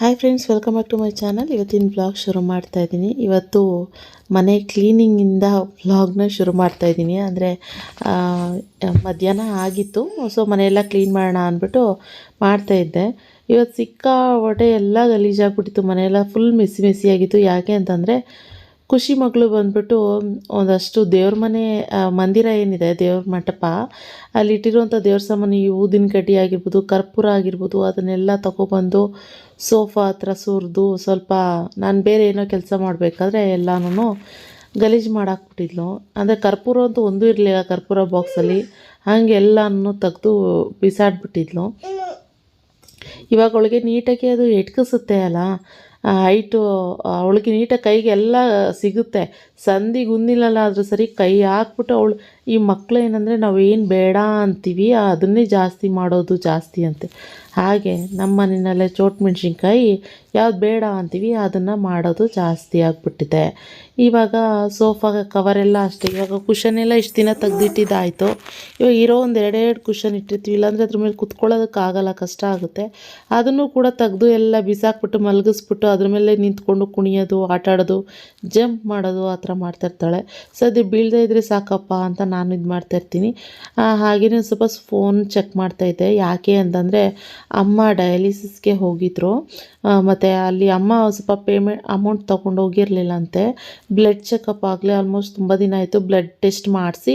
Hi friends welcome back to my channel ಇವತ್ತಿನ blog ಶುರು ಮಾಡ್ತಾ ಇದ್ದೀನಿ. ಇವತ್ತು ಮನೆ ಕ್ಲೀನಿಂಗಿಂದ ವ್ಲಾಗ್ನ ಶುರು ಮಾಡ್ತಾ ಇದ್ದೀನಿ. ಅಂದರೆ ಮಧ್ಯಾಹ್ನ ಆಗಿತ್ತು. ಸೊ ಮನೆಯೆಲ್ಲ ಕ್ಲೀನ್ ಮಾಡೋಣ ಅಂದ್ಬಿಟ್ಟು ಮಾಡ್ತಾ ಇದ್ದೆ. ಇವತ್ತು ಸಿಕ್ಕಾಪಟ್ಟೆ ಎಲ್ಲ ಗಲೀಜಾಗ್ಬಿಟ್ಟಿತ್ತು. ಮನೆಯೆಲ್ಲ ಫುಲ್ ಮೆಸ್ಸಿ ಮೆಸ್ಸಿ ಆಗಿತ್ತು. ಯಾಕೆ ಅಂತಂದರೆ ಖುಷಿ ಮಗಳು ಬಂದ್ಬಿಟ್ಟು, ಒಂದಷ್ಟು ದೇವ್ರ ಮನೆ ಮಂದಿರ ಏನಿದೆ, ದೇವ್ರ ಮಂಟಪ, ಅಲ್ಲಿ ಇಟ್ಟಿರುವಂಥ ದೇವ್ರ ಸಾಮಾನು ಈ ಊದಿನ ಕಡ್ಡಿ ಆಗಿರ್ಬೋದು, ಕರ್ಪೂರ ಆಗಿರ್ಬೋದು, ಅದನ್ನೆಲ್ಲ ತಗೊಬಂದು ಸೋಫಾ ಹತ್ರ ಸುರಿದು ಸ್ವಲ್ಪ, ನಾನು ಬೇರೆ ಏನೋ ಕೆಲಸ ಮಾಡಬೇಕಾದ್ರೆ ಎಲ್ಲನೂ ಗಲೀಜು ಮಾಡಾಕ್ಬಿಟ್ಟಿದ್ಲು. ಅಂದರೆ ಕರ್ಪೂರ ಅಂತೂ ಒಂದೂ ಇರಲಿಲ್ಲ ಕರ್ಪೂರ ಬಾಕ್ಸಲ್ಲಿ. ಹಾಗೆ ಎಲ್ಲನೂ ತೆಗೆದು ಬಿಸಾಡ್ಬಿಟ್ಟಿದ್ಲು. ಇವಾಗ ಅವಳಿಗೆ ನೀಟಾಗಿ ಅದು ಎಟ್ಕಿಸುತ್ತೆ ಅಲ್ಲ ಹೈಟು ಅವಳಿಗೆ ನೀಟಾಗಿ ಕೈಗೆ ಎಲ್ಲ ಸಿಗುತ್ತೆ. ಸಂಧಿ ಗುಂದಿಲ್ಲ ಆದರೂ ಸರಿ ಕೈ ಹಾಕ್ಬಿಟ್ಟು ಅವಳು, ಈ ಮಕ್ಕಳು ಏನಂದರೆ ನಾವು ಏನು ಬೇಡ ಅಂತೀವಿ, ಅದನ್ನೇ ಜಾಸ್ತಿ ಮಾಡೋದು ಜಾಸ್ತಿ ಅಂತೆ. ಹಾಗೆ ನಮ್ಮ ಮನೆಯಲ್ಲೇ ಚೋಟ್ ಮೆಣಸಿನ್ಕಾಯಿ, ಯಾವ್ದು ಬೇಡ ಅಂತೀವಿ, ಅದನ್ನು ಮಾಡೋದು ಜಾಸ್ತಿ ಆಗಿಬಿಟ್ಟಿದೆ. ಇವಾಗ ಸೋಫಾ ಕವರೆಲ್ಲ ಅಷ್ಟೇ. ಇವಾಗ ಕುಷನ್ ಎಲ್ಲ ಇಷ್ಟು ದಿನ ತೆಗೆದಿಟ್ಟಿದ್ದಾಯಿತು. ಇವಾಗ ಇರೋ ಒಂದು ಎರಡೆರಡು ಕುಷನ್ ಇಟ್ಟಿರ್ತೀವಿ. ಇಲ್ಲಾಂದರೆ ಅದ್ರ ಮೇಲೆ ಕುತ್ಕೊಳ್ಳೋದಕ್ಕಾಗಲ್ಲ ಕಷ್ಟ ಆಗುತ್ತೆ. ಅದನ್ನು ಕೂಡ ತೆಗೆದು ಎಲ್ಲ ಬಿಸಾಕ್ಬಿಟ್ಟು, ಮಲಗಿಸ್ಬಿಟ್ಟು ಅದ್ರ ಮೇಲೆ ನಿಂತ್ಕೊಂಡು ಕುಣಿಯೋದು, ಆಟ ಆಡೋದು ಜಂಪ್ ಮಾಡೋದು ಆ ಥರ ಮಾಡ್ತಾಯಿರ್ತಾಳೆ ಸದ್ಯ ಬೀಳದೇ ಇದ್ದರೆ ಸಾಕಪ್ಪ ಅಂತ ನಾನು ಇದು ಮಾಡ್ತಾಯಿರ್ತೀನಿ ಹಾಗೆಯೇ ಸ್ವಲ್ಪ ಫೋನ್ ಚೆಕ್ ಮಾಡ್ತಾಯಿದ್ದೆ ಯಾಕೆ ಅಂತಂದರೆ ಅಮ್ಮ ಡಯಾಲಿಸಿಸ್ಗೆ ಹೋಗಿದ್ರು. ಮತ್ತು ಅಲ್ಲಿ ಅಮ್ಮ ಸ್ವಲ್ಪ ಪೇಮೆಂಟ್ ಅಮೌಂಟ್ ತೊಗೊಂಡು ಹೋಗಿರಲಿಲ್ಲಂತೆ ಬ್ಲಡ್ ಚೆಕಪ್ ಆಗಲಿ ಆಲ್ಮೋಸ್ಟ್ ತುಂಬ ದಿನ ಆಯಿತು ಬ್ಲಡ್ ಟೆಸ್ಟ್ ಮಾಡಿಸಿ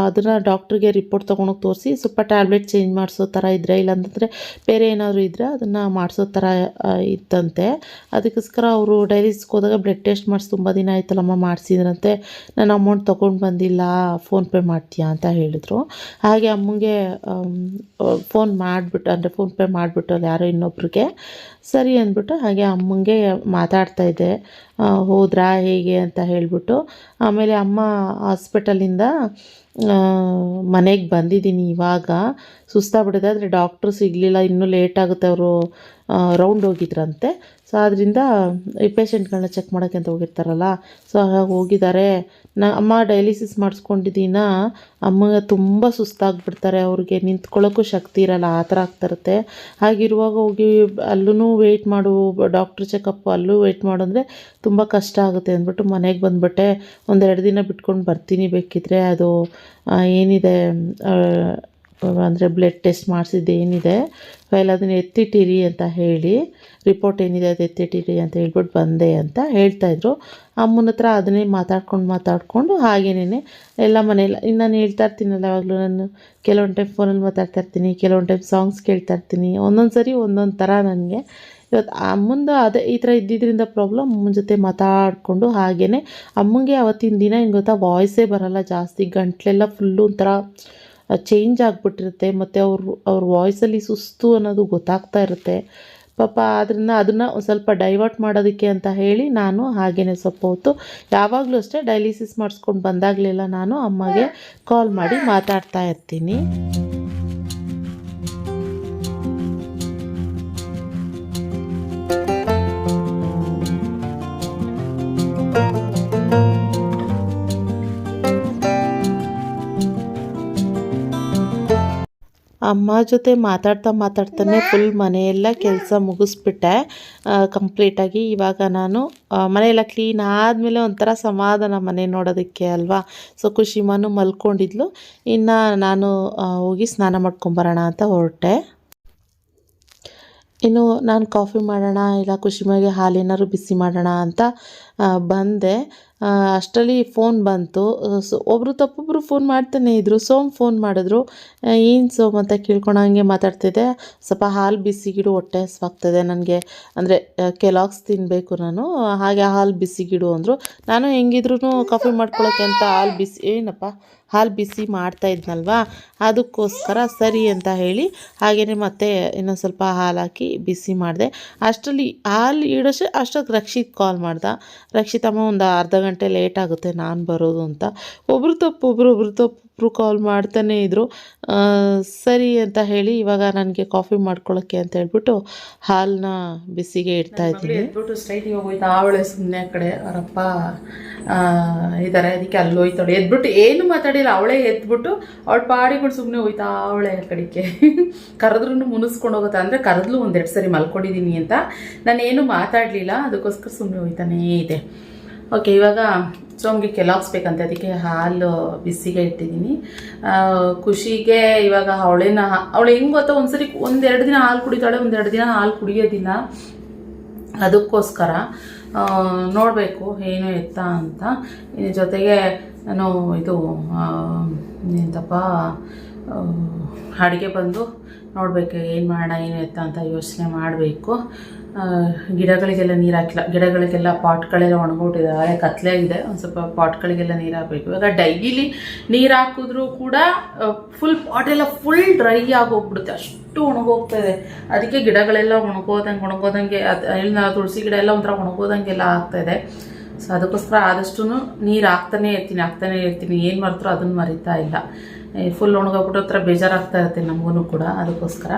ಅದನ್ನು ಡಾಕ್ಟ್ರಿಗೆ ರಿಪೋರ್ಟ್ ತೊಗೊಂಡೋಗಿ ತೋರಿಸಿ, ಸ್ವಲ್ಪ ಟ್ಯಾಬ್ಲೆಟ್ ಚೇಂಜ್ ಮಾಡಿಸೋ ಥರ ಇದ್ದರೆ ಇಲ್ಲಾಂತಂದರೆ ಬೇರೆ ಏನಾದರೂ ಇದ್ದರೆ ಅದನ್ನು ಮಾಡಿಸೋ ಥರ ಇತ್ತಂತೆ. ಅದಕ್ಕೋಸ್ಕರ ಅವರು ಡೈಲಿಸ್ಗೆ ಹೋದಾಗ ಬ್ಲಡ್ ಟೆಸ್ಟ್ ಮಾಡಿಸಿ ತುಂಬ ದಿನ ಆಯ್ತಲ್ಲಮ್ಮ ಮಾಡಿಸಿದ್ರಂತೆ. ನಾನು ಅಮೌಂಟ್ ತೊಗೊಂಡು ಬಂದಿಲ್ಲ ಫೋನ್ಪೇ ಮಾಡ್ತೀಯಾ ಅಂತ ಹೇಳಿದರು. ಹಾಗೆ ಅಮ್ಮಂಗೆ ಫೋನ್ ಮಾಡಿಬಿಟ್ಟು ಅಂದರೆ ಫೋನ್ಪೇ ಮಾಡಿಬಿಟ್ಟು ಅಲ್ಲಿ ಯಾರೋ ಇನ್ನೊಬ್ರಿಗೆ. ಸರಿ ಅಂದ್ಬಿಟ್ಟು ಹಾಗೆ ಅಮ್ಮಂಗೆ ಮಾತಾಡ್ತಾ ಇದ್ದೆ. ಆ, ಹೋದ್ರಾ ಹೇಗೆ ಅಂತ ಹೇಳಿಬಿಟ್ಟು. ಆಮೇಲೆ ಅಮ್ಮ ಹಾಸ್ಪಿಟಲಿಂದ ಮನೆಗೆ ಬಂದಿದ್ದೀನಿ ಇವಾಗ. ಸುಸ್ತಾಗ್ಬಿಟ್ಟಿದೆ. ಆದರೆ ಡಾಕ್ಟ್ರು ಸಿಗಲಿಲ್ಲ, ಇನ್ನೂ ಲೇಟ್ ಆಗುತ್ತೆ ಅವರು ರೌಂಡ್ ಹೋಗಿದ್ರಂತೆ. ಸೊ ಆದ್ದರಿಂದ ಈ ಪೇಷೆಂಟ್ಗಳನ್ನ ಚೆಕ್ ಮಾಡೋಕ್ಕೆ ಅಂತ ಹೋಗಿರ್ತಾರಲ್ಲ. ಸೊ ಹಾಗಾಗಿ ಹೋಗಿದ್ದಾರೆ. ನಾ, ಅಮ್ಮ ಡಯಾಲಿಸಿಸ್ ಮಾಡಿಸ್ಕೊಂಡಿದ್ದೀನ? ಅಮ್ಮಗೆ ತುಂಬ ಸುಸ್ತಾಗ್ಬಿಡ್ತಾರೆ ಅವ್ರಿಗೆ. ನಿಂತ್ಕೊಳ್ಳೋಕ್ಕೂ ಶಕ್ತಿ ಇರಲ್ಲ, ಆ ಥರ ಆಗ್ತಿರುತ್ತೆ ಹಾಗಿರುವಾಗ ಹೋಗಿ ಅಲ್ಲೂ ವೆಯ್ಟ್ ಮಾಡು ಡಾಕ್ಟ್ರ್ ಚೆಕಪ್ ಅಲ್ಲೂ ವೆಯ್ಟ್ ಮಾಡು ಅಂದರೆ ತುಂಬ ಕಷ್ಟ ಆಗುತ್ತೆ ಅಂದ್ಬಿಟ್ಟು ಮನೆಗೆ ಬಂದುಬಿಟ್ಟೆ. ಒಂದೆರಡು ದಿನ ಬಿಟ್ಕೊಂಡು ಬರ್ತೀನಿ ಬೇಕಿದ್ರೆ. ಅದು ಏನಿದೆ ಅಂದರೆ ಬ್ಲಡ್ ಟೆಸ್ಟ್ ಮಾಡಿಸಿದ್ದು, ಏನಿದೆ? ಫೈಲ್ ಅದನ್ನು ಎತ್ತಿಟ್ಟಿರಿ ಅಂತ ಹೇಳಿ ರಿಪೋರ್ಟ್ ಏನಿದೆ ಅದು ಎತ್ತಿಟ್ಟಿರಿ ಅಂತ ಹೇಳ್ಬಿಟ್ಟು ಬಂದೆ ಅಂತ ಹೇಳ್ತಾಯಿದ್ರು ಅಮ್ಮನ ಹತ್ರ ಅದನ್ನೇ ಮಾತಾಡ್ಕೊಂಡು ಮಾತಾಡಿಕೊಂಡು ಹಾಗೇನೇ ಎಲ್ಲ ಇನ್ನು ನಾನು ಹೇಳ್ತಾ ಇರ್ತೀನಲ್ಲ ಯಾವಾಗಲೂ ನಾನು, ಕೆಲವೊಂದು ಟೈಮ್ ಫೋನಲ್ಲಿ ಮಾತಾಡ್ತಾ ಇರ್ತೀನಿ, ಕೆಲವೊಂದು ಟೈಮ್ ಸಾಂಗ್ಸ್ ಕೇಳ್ತಾ ಇರ್ತೀನಿ, ಒಂದೊಂದು ಸರಿ ಒಂದೊಂದು ಥರ ನನಗೆ. ಇವತ್ತು ಅಮ್ಮಂದು ಅದೇ ಈ ಥರ ಇದ್ದಿದ್ದರಿಂದ ಪ್ರಾಬ್ಲಮ್ ಅಮ್ಮನ ಜೊತೆ ಮಾತಾಡಿಕೊಂಡು ಹಾಗೇ ಅಮ್ಮಂಗೆ ಅವತ್ತಿನ ದಿನ ಏನು ಗೊತ್ತಾ ವಾಯ್ಸೇ ಬರೋಲ್ಲ ಜಾಸ್ತಿ, ಗಂಟ್ಲೆಲ್ಲ ಫುಲ್ಲು ಒಂಥರ ಚೇಂಜ್ ಆಗಿಬಿಟ್ಟಿರುತ್ತೆ, ಮತ್ತು ಅವ್ರ ಅವ್ರ ವಾಯ್ಸಲ್ಲಿ ಸುಸ್ತು ಅನ್ನೋದು ಗೊತ್ತಾಗ್ತಾ ಇರುತ್ತೆ. ಪಾಪ ಆದ್ದರಿಂದ ಅದನ್ನು ಒಂದು ಸ್ವಲ್ಪ ಡೈವರ್ಟ್ ಮಾಡೋದಕ್ಕೆ ಅಂತ ಹೇಳಿ ನಾನು ಹಾಗೇ ಸ್ವಲ್ಪ ಹೊತ್ತು ಯಾವಾಗಲೂ ಅಷ್ಟೇ ಡೈಲಿಸಿಸ್ ಮಾಡಿಸ್ಕೊಂಡು ಬಂದಾಗಲೆಲ್ಲ ನಾನು ಅಮ್ಮಗೆ ಕಾಲ್ ಮಾಡಿ ಮಾತಾಡ್ತಾ ಇರ್ತೀನಿ. ಅಮ್ಮ ಜೊತೆ ಮಾತಾಡ್ತಾ ಮಾತಾಡ್ತಾನೆ ಫುಲ್ ಮನೆಯೆಲ್ಲ ಕೆಲಸ ಮುಗಿಸ್ಬಿಟ್ಟೆ. ಕಂಪ್ಲೀಟಾಗಿ ಇವಾಗ ನಾನು ಮನೆಯೆಲ್ಲ ಕ್ಲೀನ್ ಆದಮೇಲೆ ಒಂಥರ ಸಮಾಧಾನ ಮನೆ ನೋಡೋದಕ್ಕೆ ಅಲ್ವಾ? ಸೊ ಖುಷಿಮಾನು ಮಲ್ಕೊಂಡಿದ್ಲು. ಇನ್ನು ನಾನು ಹೋಗಿ ಸ್ನಾನ ಮಾಡ್ಕೊಂಬರೋಣ ಅಂತ ಹೊರಟೆ. ಇನ್ನು ನಾನು ಕಾಫಿ ಮಾಡೋಣ, ಇಲ್ಲ ಖುಷಿಮಾಗೆ ಹಾಲೇನಾದ್ರು ಬಿಸಿ ಮಾಡೋಣ ಅಂತ ಬಂದೆ. ಅಷ್ಟರಲ್ಲಿ ಫೋನ್ ಬಂತು. ಸೊ ಒಬ್ಬರು ತಪ್ಪೊಬ್ಬರು ಫೋನ್ ಮಾಡ್ತಾನೆ ಇದ್ದರು ಸೋಮ್ ಫೋನ್ ಮಾಡಿದ್ರು. ಏನು ಸೋಮ್ ಅಂತ ಕೇಳ್ಕೊಂಡು ಹಂಗೆ ಮಾತಾಡ್ತಿದ್ದೆ. ಸ್ವಲ್ಪ ಹಾಲು ಬಿಸಿಗಿಡು ಹೊಟ್ಟೆ ಹಸ್ವಾಗ್ತದೆ ನನಗೆ. ಅಂದರೆ ಕೆಲಾಕ್ಸ್ ತಿನ್ನಬೇಕು ನಾನು. ಹಾಗೆ ಹಾಲು ಬಿಸಿಗಿಡು ಅಂದರು. ನಾನು ಹೆಂಗಿದ್ರು ಕಾಫಿ ಮಾಡ್ಕೊಳ್ಳೋಕೆ ಅಂತ ಹಾಲು ಬಿಸಿ, ಏನಪ್ಪ, ಹಾಲು ಬಿಸಿ ಮಾಡ್ತಾ ಇದ್ನಲ್ವಾ? ಅದಕ್ಕೋಸ್ಕರ ಸರಿ ಅಂತ ಹೇಳಿ ಹಾಗೆಯೇ ಮತ್ತೆ ಇನ್ನೊಂದು ಸ್ವಲ್ಪ ಹಾಲು ಹಾಕಿ ಬಿಸಿ ಮಾಡಿದೆ. ಅಷ್ಟರಲ್ಲಿ ಹಾಲು ಇಡೋಷ್ಟು ಅಷ್ಟೊತ್ತು ರಕ್ಷಿತ್ ಕಾಲ್ ಮಾಡ್ದ. ರಕ್ಷಿತಮ್ಮ ಒಂದು ಅರ್ಧ ಗಂಟೆ ಲೇಟ್ ಆಗುತ್ತೆ ನಾನು ಬರೋದು ಅಂತ. ಒಬ್ರು ತಪ್ಪು ಒಬ್ರು ಒಬ್ರು ತಪ್ಪು. ಇಬ್ಬರು ಕಾಲ್ ಮಾಡ್ತಾನೇ ಇದ್ದರು ಸರಿ ಅಂತ ಹೇಳಿ ಇವಾಗ ನನಗೆ ಕಾಫಿ ಮಾಡ್ಕೊಳ್ಳೋಕ್ಕೆ ಅಂತ ಹೇಳ್ಬಿಟ್ಟು ಹಾಲನ್ನ ಬಿಸಿಗೆ ಇಡ್ತಾ ಇದ್ದೀನಿ. ಎದ್ಬಿಟ್ಟು ಸ್ಟ್ರೈಟಿಗೆ ಹೋಗೋಯ್ತು ಅವಳೆ ಸುಮ್ಮನೆ ಆ ಕಡೆ ಅವರಪ್ಪ ಇದ್ದಾರೆ ಅದಕ್ಕೆ ಅಲ್ಲಿ ಹೋಯ್ತಾಳೆ ಎದ್ಬಿಟ್ಟು ಏನು ಮಾತಾಡಿಲ್ಲ ಅವಳೇ ಎದ್ಬಿಟ್ಟು ಅವಳ ಪಾಡಿಗಳು ಸುಮ್ಮನೆ ಹೋಯ್ತಾ ಅವಳೆ ಆ ಕಡೆಗೆ. ಕರೆದ್ರೂ ಮುನಿಸ್ಕೊಂಡು ಹೋಗುತ್ತಾ? ಅಂದರೆ ಕರೆದ್ಲು ಒಂದೆರಡು ಸರಿ ಮಲ್ಕೊಂಡಿದ್ದೀನಿ ಅಂತ. ನಾನು ಏನು ಮಾತಾಡಲಿಲ್ಲ ಅದಕ್ಕೋಸ್ಕರ ಸುಮ್ಮನೆ ಹೋಯ್ತಾನೇ ಇದೆ. ಓಕೆ ಇವಾಗ ಸೋಮ್ಗೆ ಕೆಲಾಕ್ಸ್ ಬೇಕಂತೆ. ಅದಕ್ಕೆ ಹಾಲು ಬಿಸಿಗೆ ಇಟ್ಟಿದ್ದೀನಿ. ಖುಷಿಗೆ ಇವಾಗ ಅವಳೇನ, ಅವಳು ಹೆಂಗೆ ಗೊತ್ತಾ? ಒಂದ್ಸರಿ ಒಂದೆರಡು ದಿನ ಹಾಲು ಕುಡಿತಾಳೆ, ಒಂದೆರಡು ದಿನ ಹಾಲು ಕುಡಿಯೋದಿಲ್ಲ ಅದಕ್ಕೋಸ್ಕರ ನೋಡಬೇಕು ಏನು ಎತ್ತ ಅಂತ. ಜೊತೆಗೆ ನಾನು ಇದು ಎಂತಪ್ಪ ಅಡುಗೆ ಬಂದು ನೋಡಬೇಕು, ಏನು ಮಾಡೋಣ ಏನು ಎತ್ತ ಅಂತ ಯೋಚನೆ ಮಾಡಬೇಕು. ಗಿಡಗಳಿಗೆಲ್ಲ ನೀರು ಹಾಕಿಲ್ಲ. ಗಿಡಗಳಿಗೆಲ್ಲ ಪಾಟ್ಗಳೆಲ್ಲ ಒಣಗೋಟಿದೆ ಕತ್ಲೆ ಇದೆ. ಒಂದು ಸ್ವಲ್ಪ ಪಾಟ್ಗಳಿಗೆಲ್ಲ ನೀರು ಹಾಕಬೇಕು ಇವಾಗ ಡೈಲಿ ನೀರು ಹಾಕಿದ್ರೂ ಕೂಡ ಫುಲ್ ಪಾಟ್ ಎಲ್ಲ ಫುಲ್ ಡ್ರೈ ಆಗೋಗ್ಬಿಡುತ್ತೆ. ಅಷ್ಟು ಒಣಗೋಗ್ತದೆ ಅದಕ್ಕೆ ಗಿಡಗಳೆಲ್ಲ ಒಣಗೋದಂಗೆ ಒಣಗೋದಂಗೆ, ಅದು ತುಳಸಿ ಗಿಡ ಎಲ್ಲ ಒಂಥರ ಒಣಗೋದಂಗೆಲ್ಲ ಆಗ್ತಾಯಿದೆ ಸೊ ಅದಕ್ಕೋಸ್ಕರ ಆದಷ್ಟು ನೀರು ಹಾಕ್ತಾನೆ ಇರ್ತೀನಿ ಹಾಕ್ತಾನೆ ಇರ್ತೀನಿ. ಏನು ಮಾಡ್ತಾರೋ ಅದನ್ನು ಮರಿತಾ ಇಲ್ಲ. ಫುಲ್ ಒಣಗೋಗ್ಬಿಟ್ಟು ಹತ್ರ ಬೇಜಾರಾಗ್ತಾ ಇರುತ್ತೆ ನಮಗೂ ಕೂಡ, ಅದಕ್ಕೋಸ್ಕರ.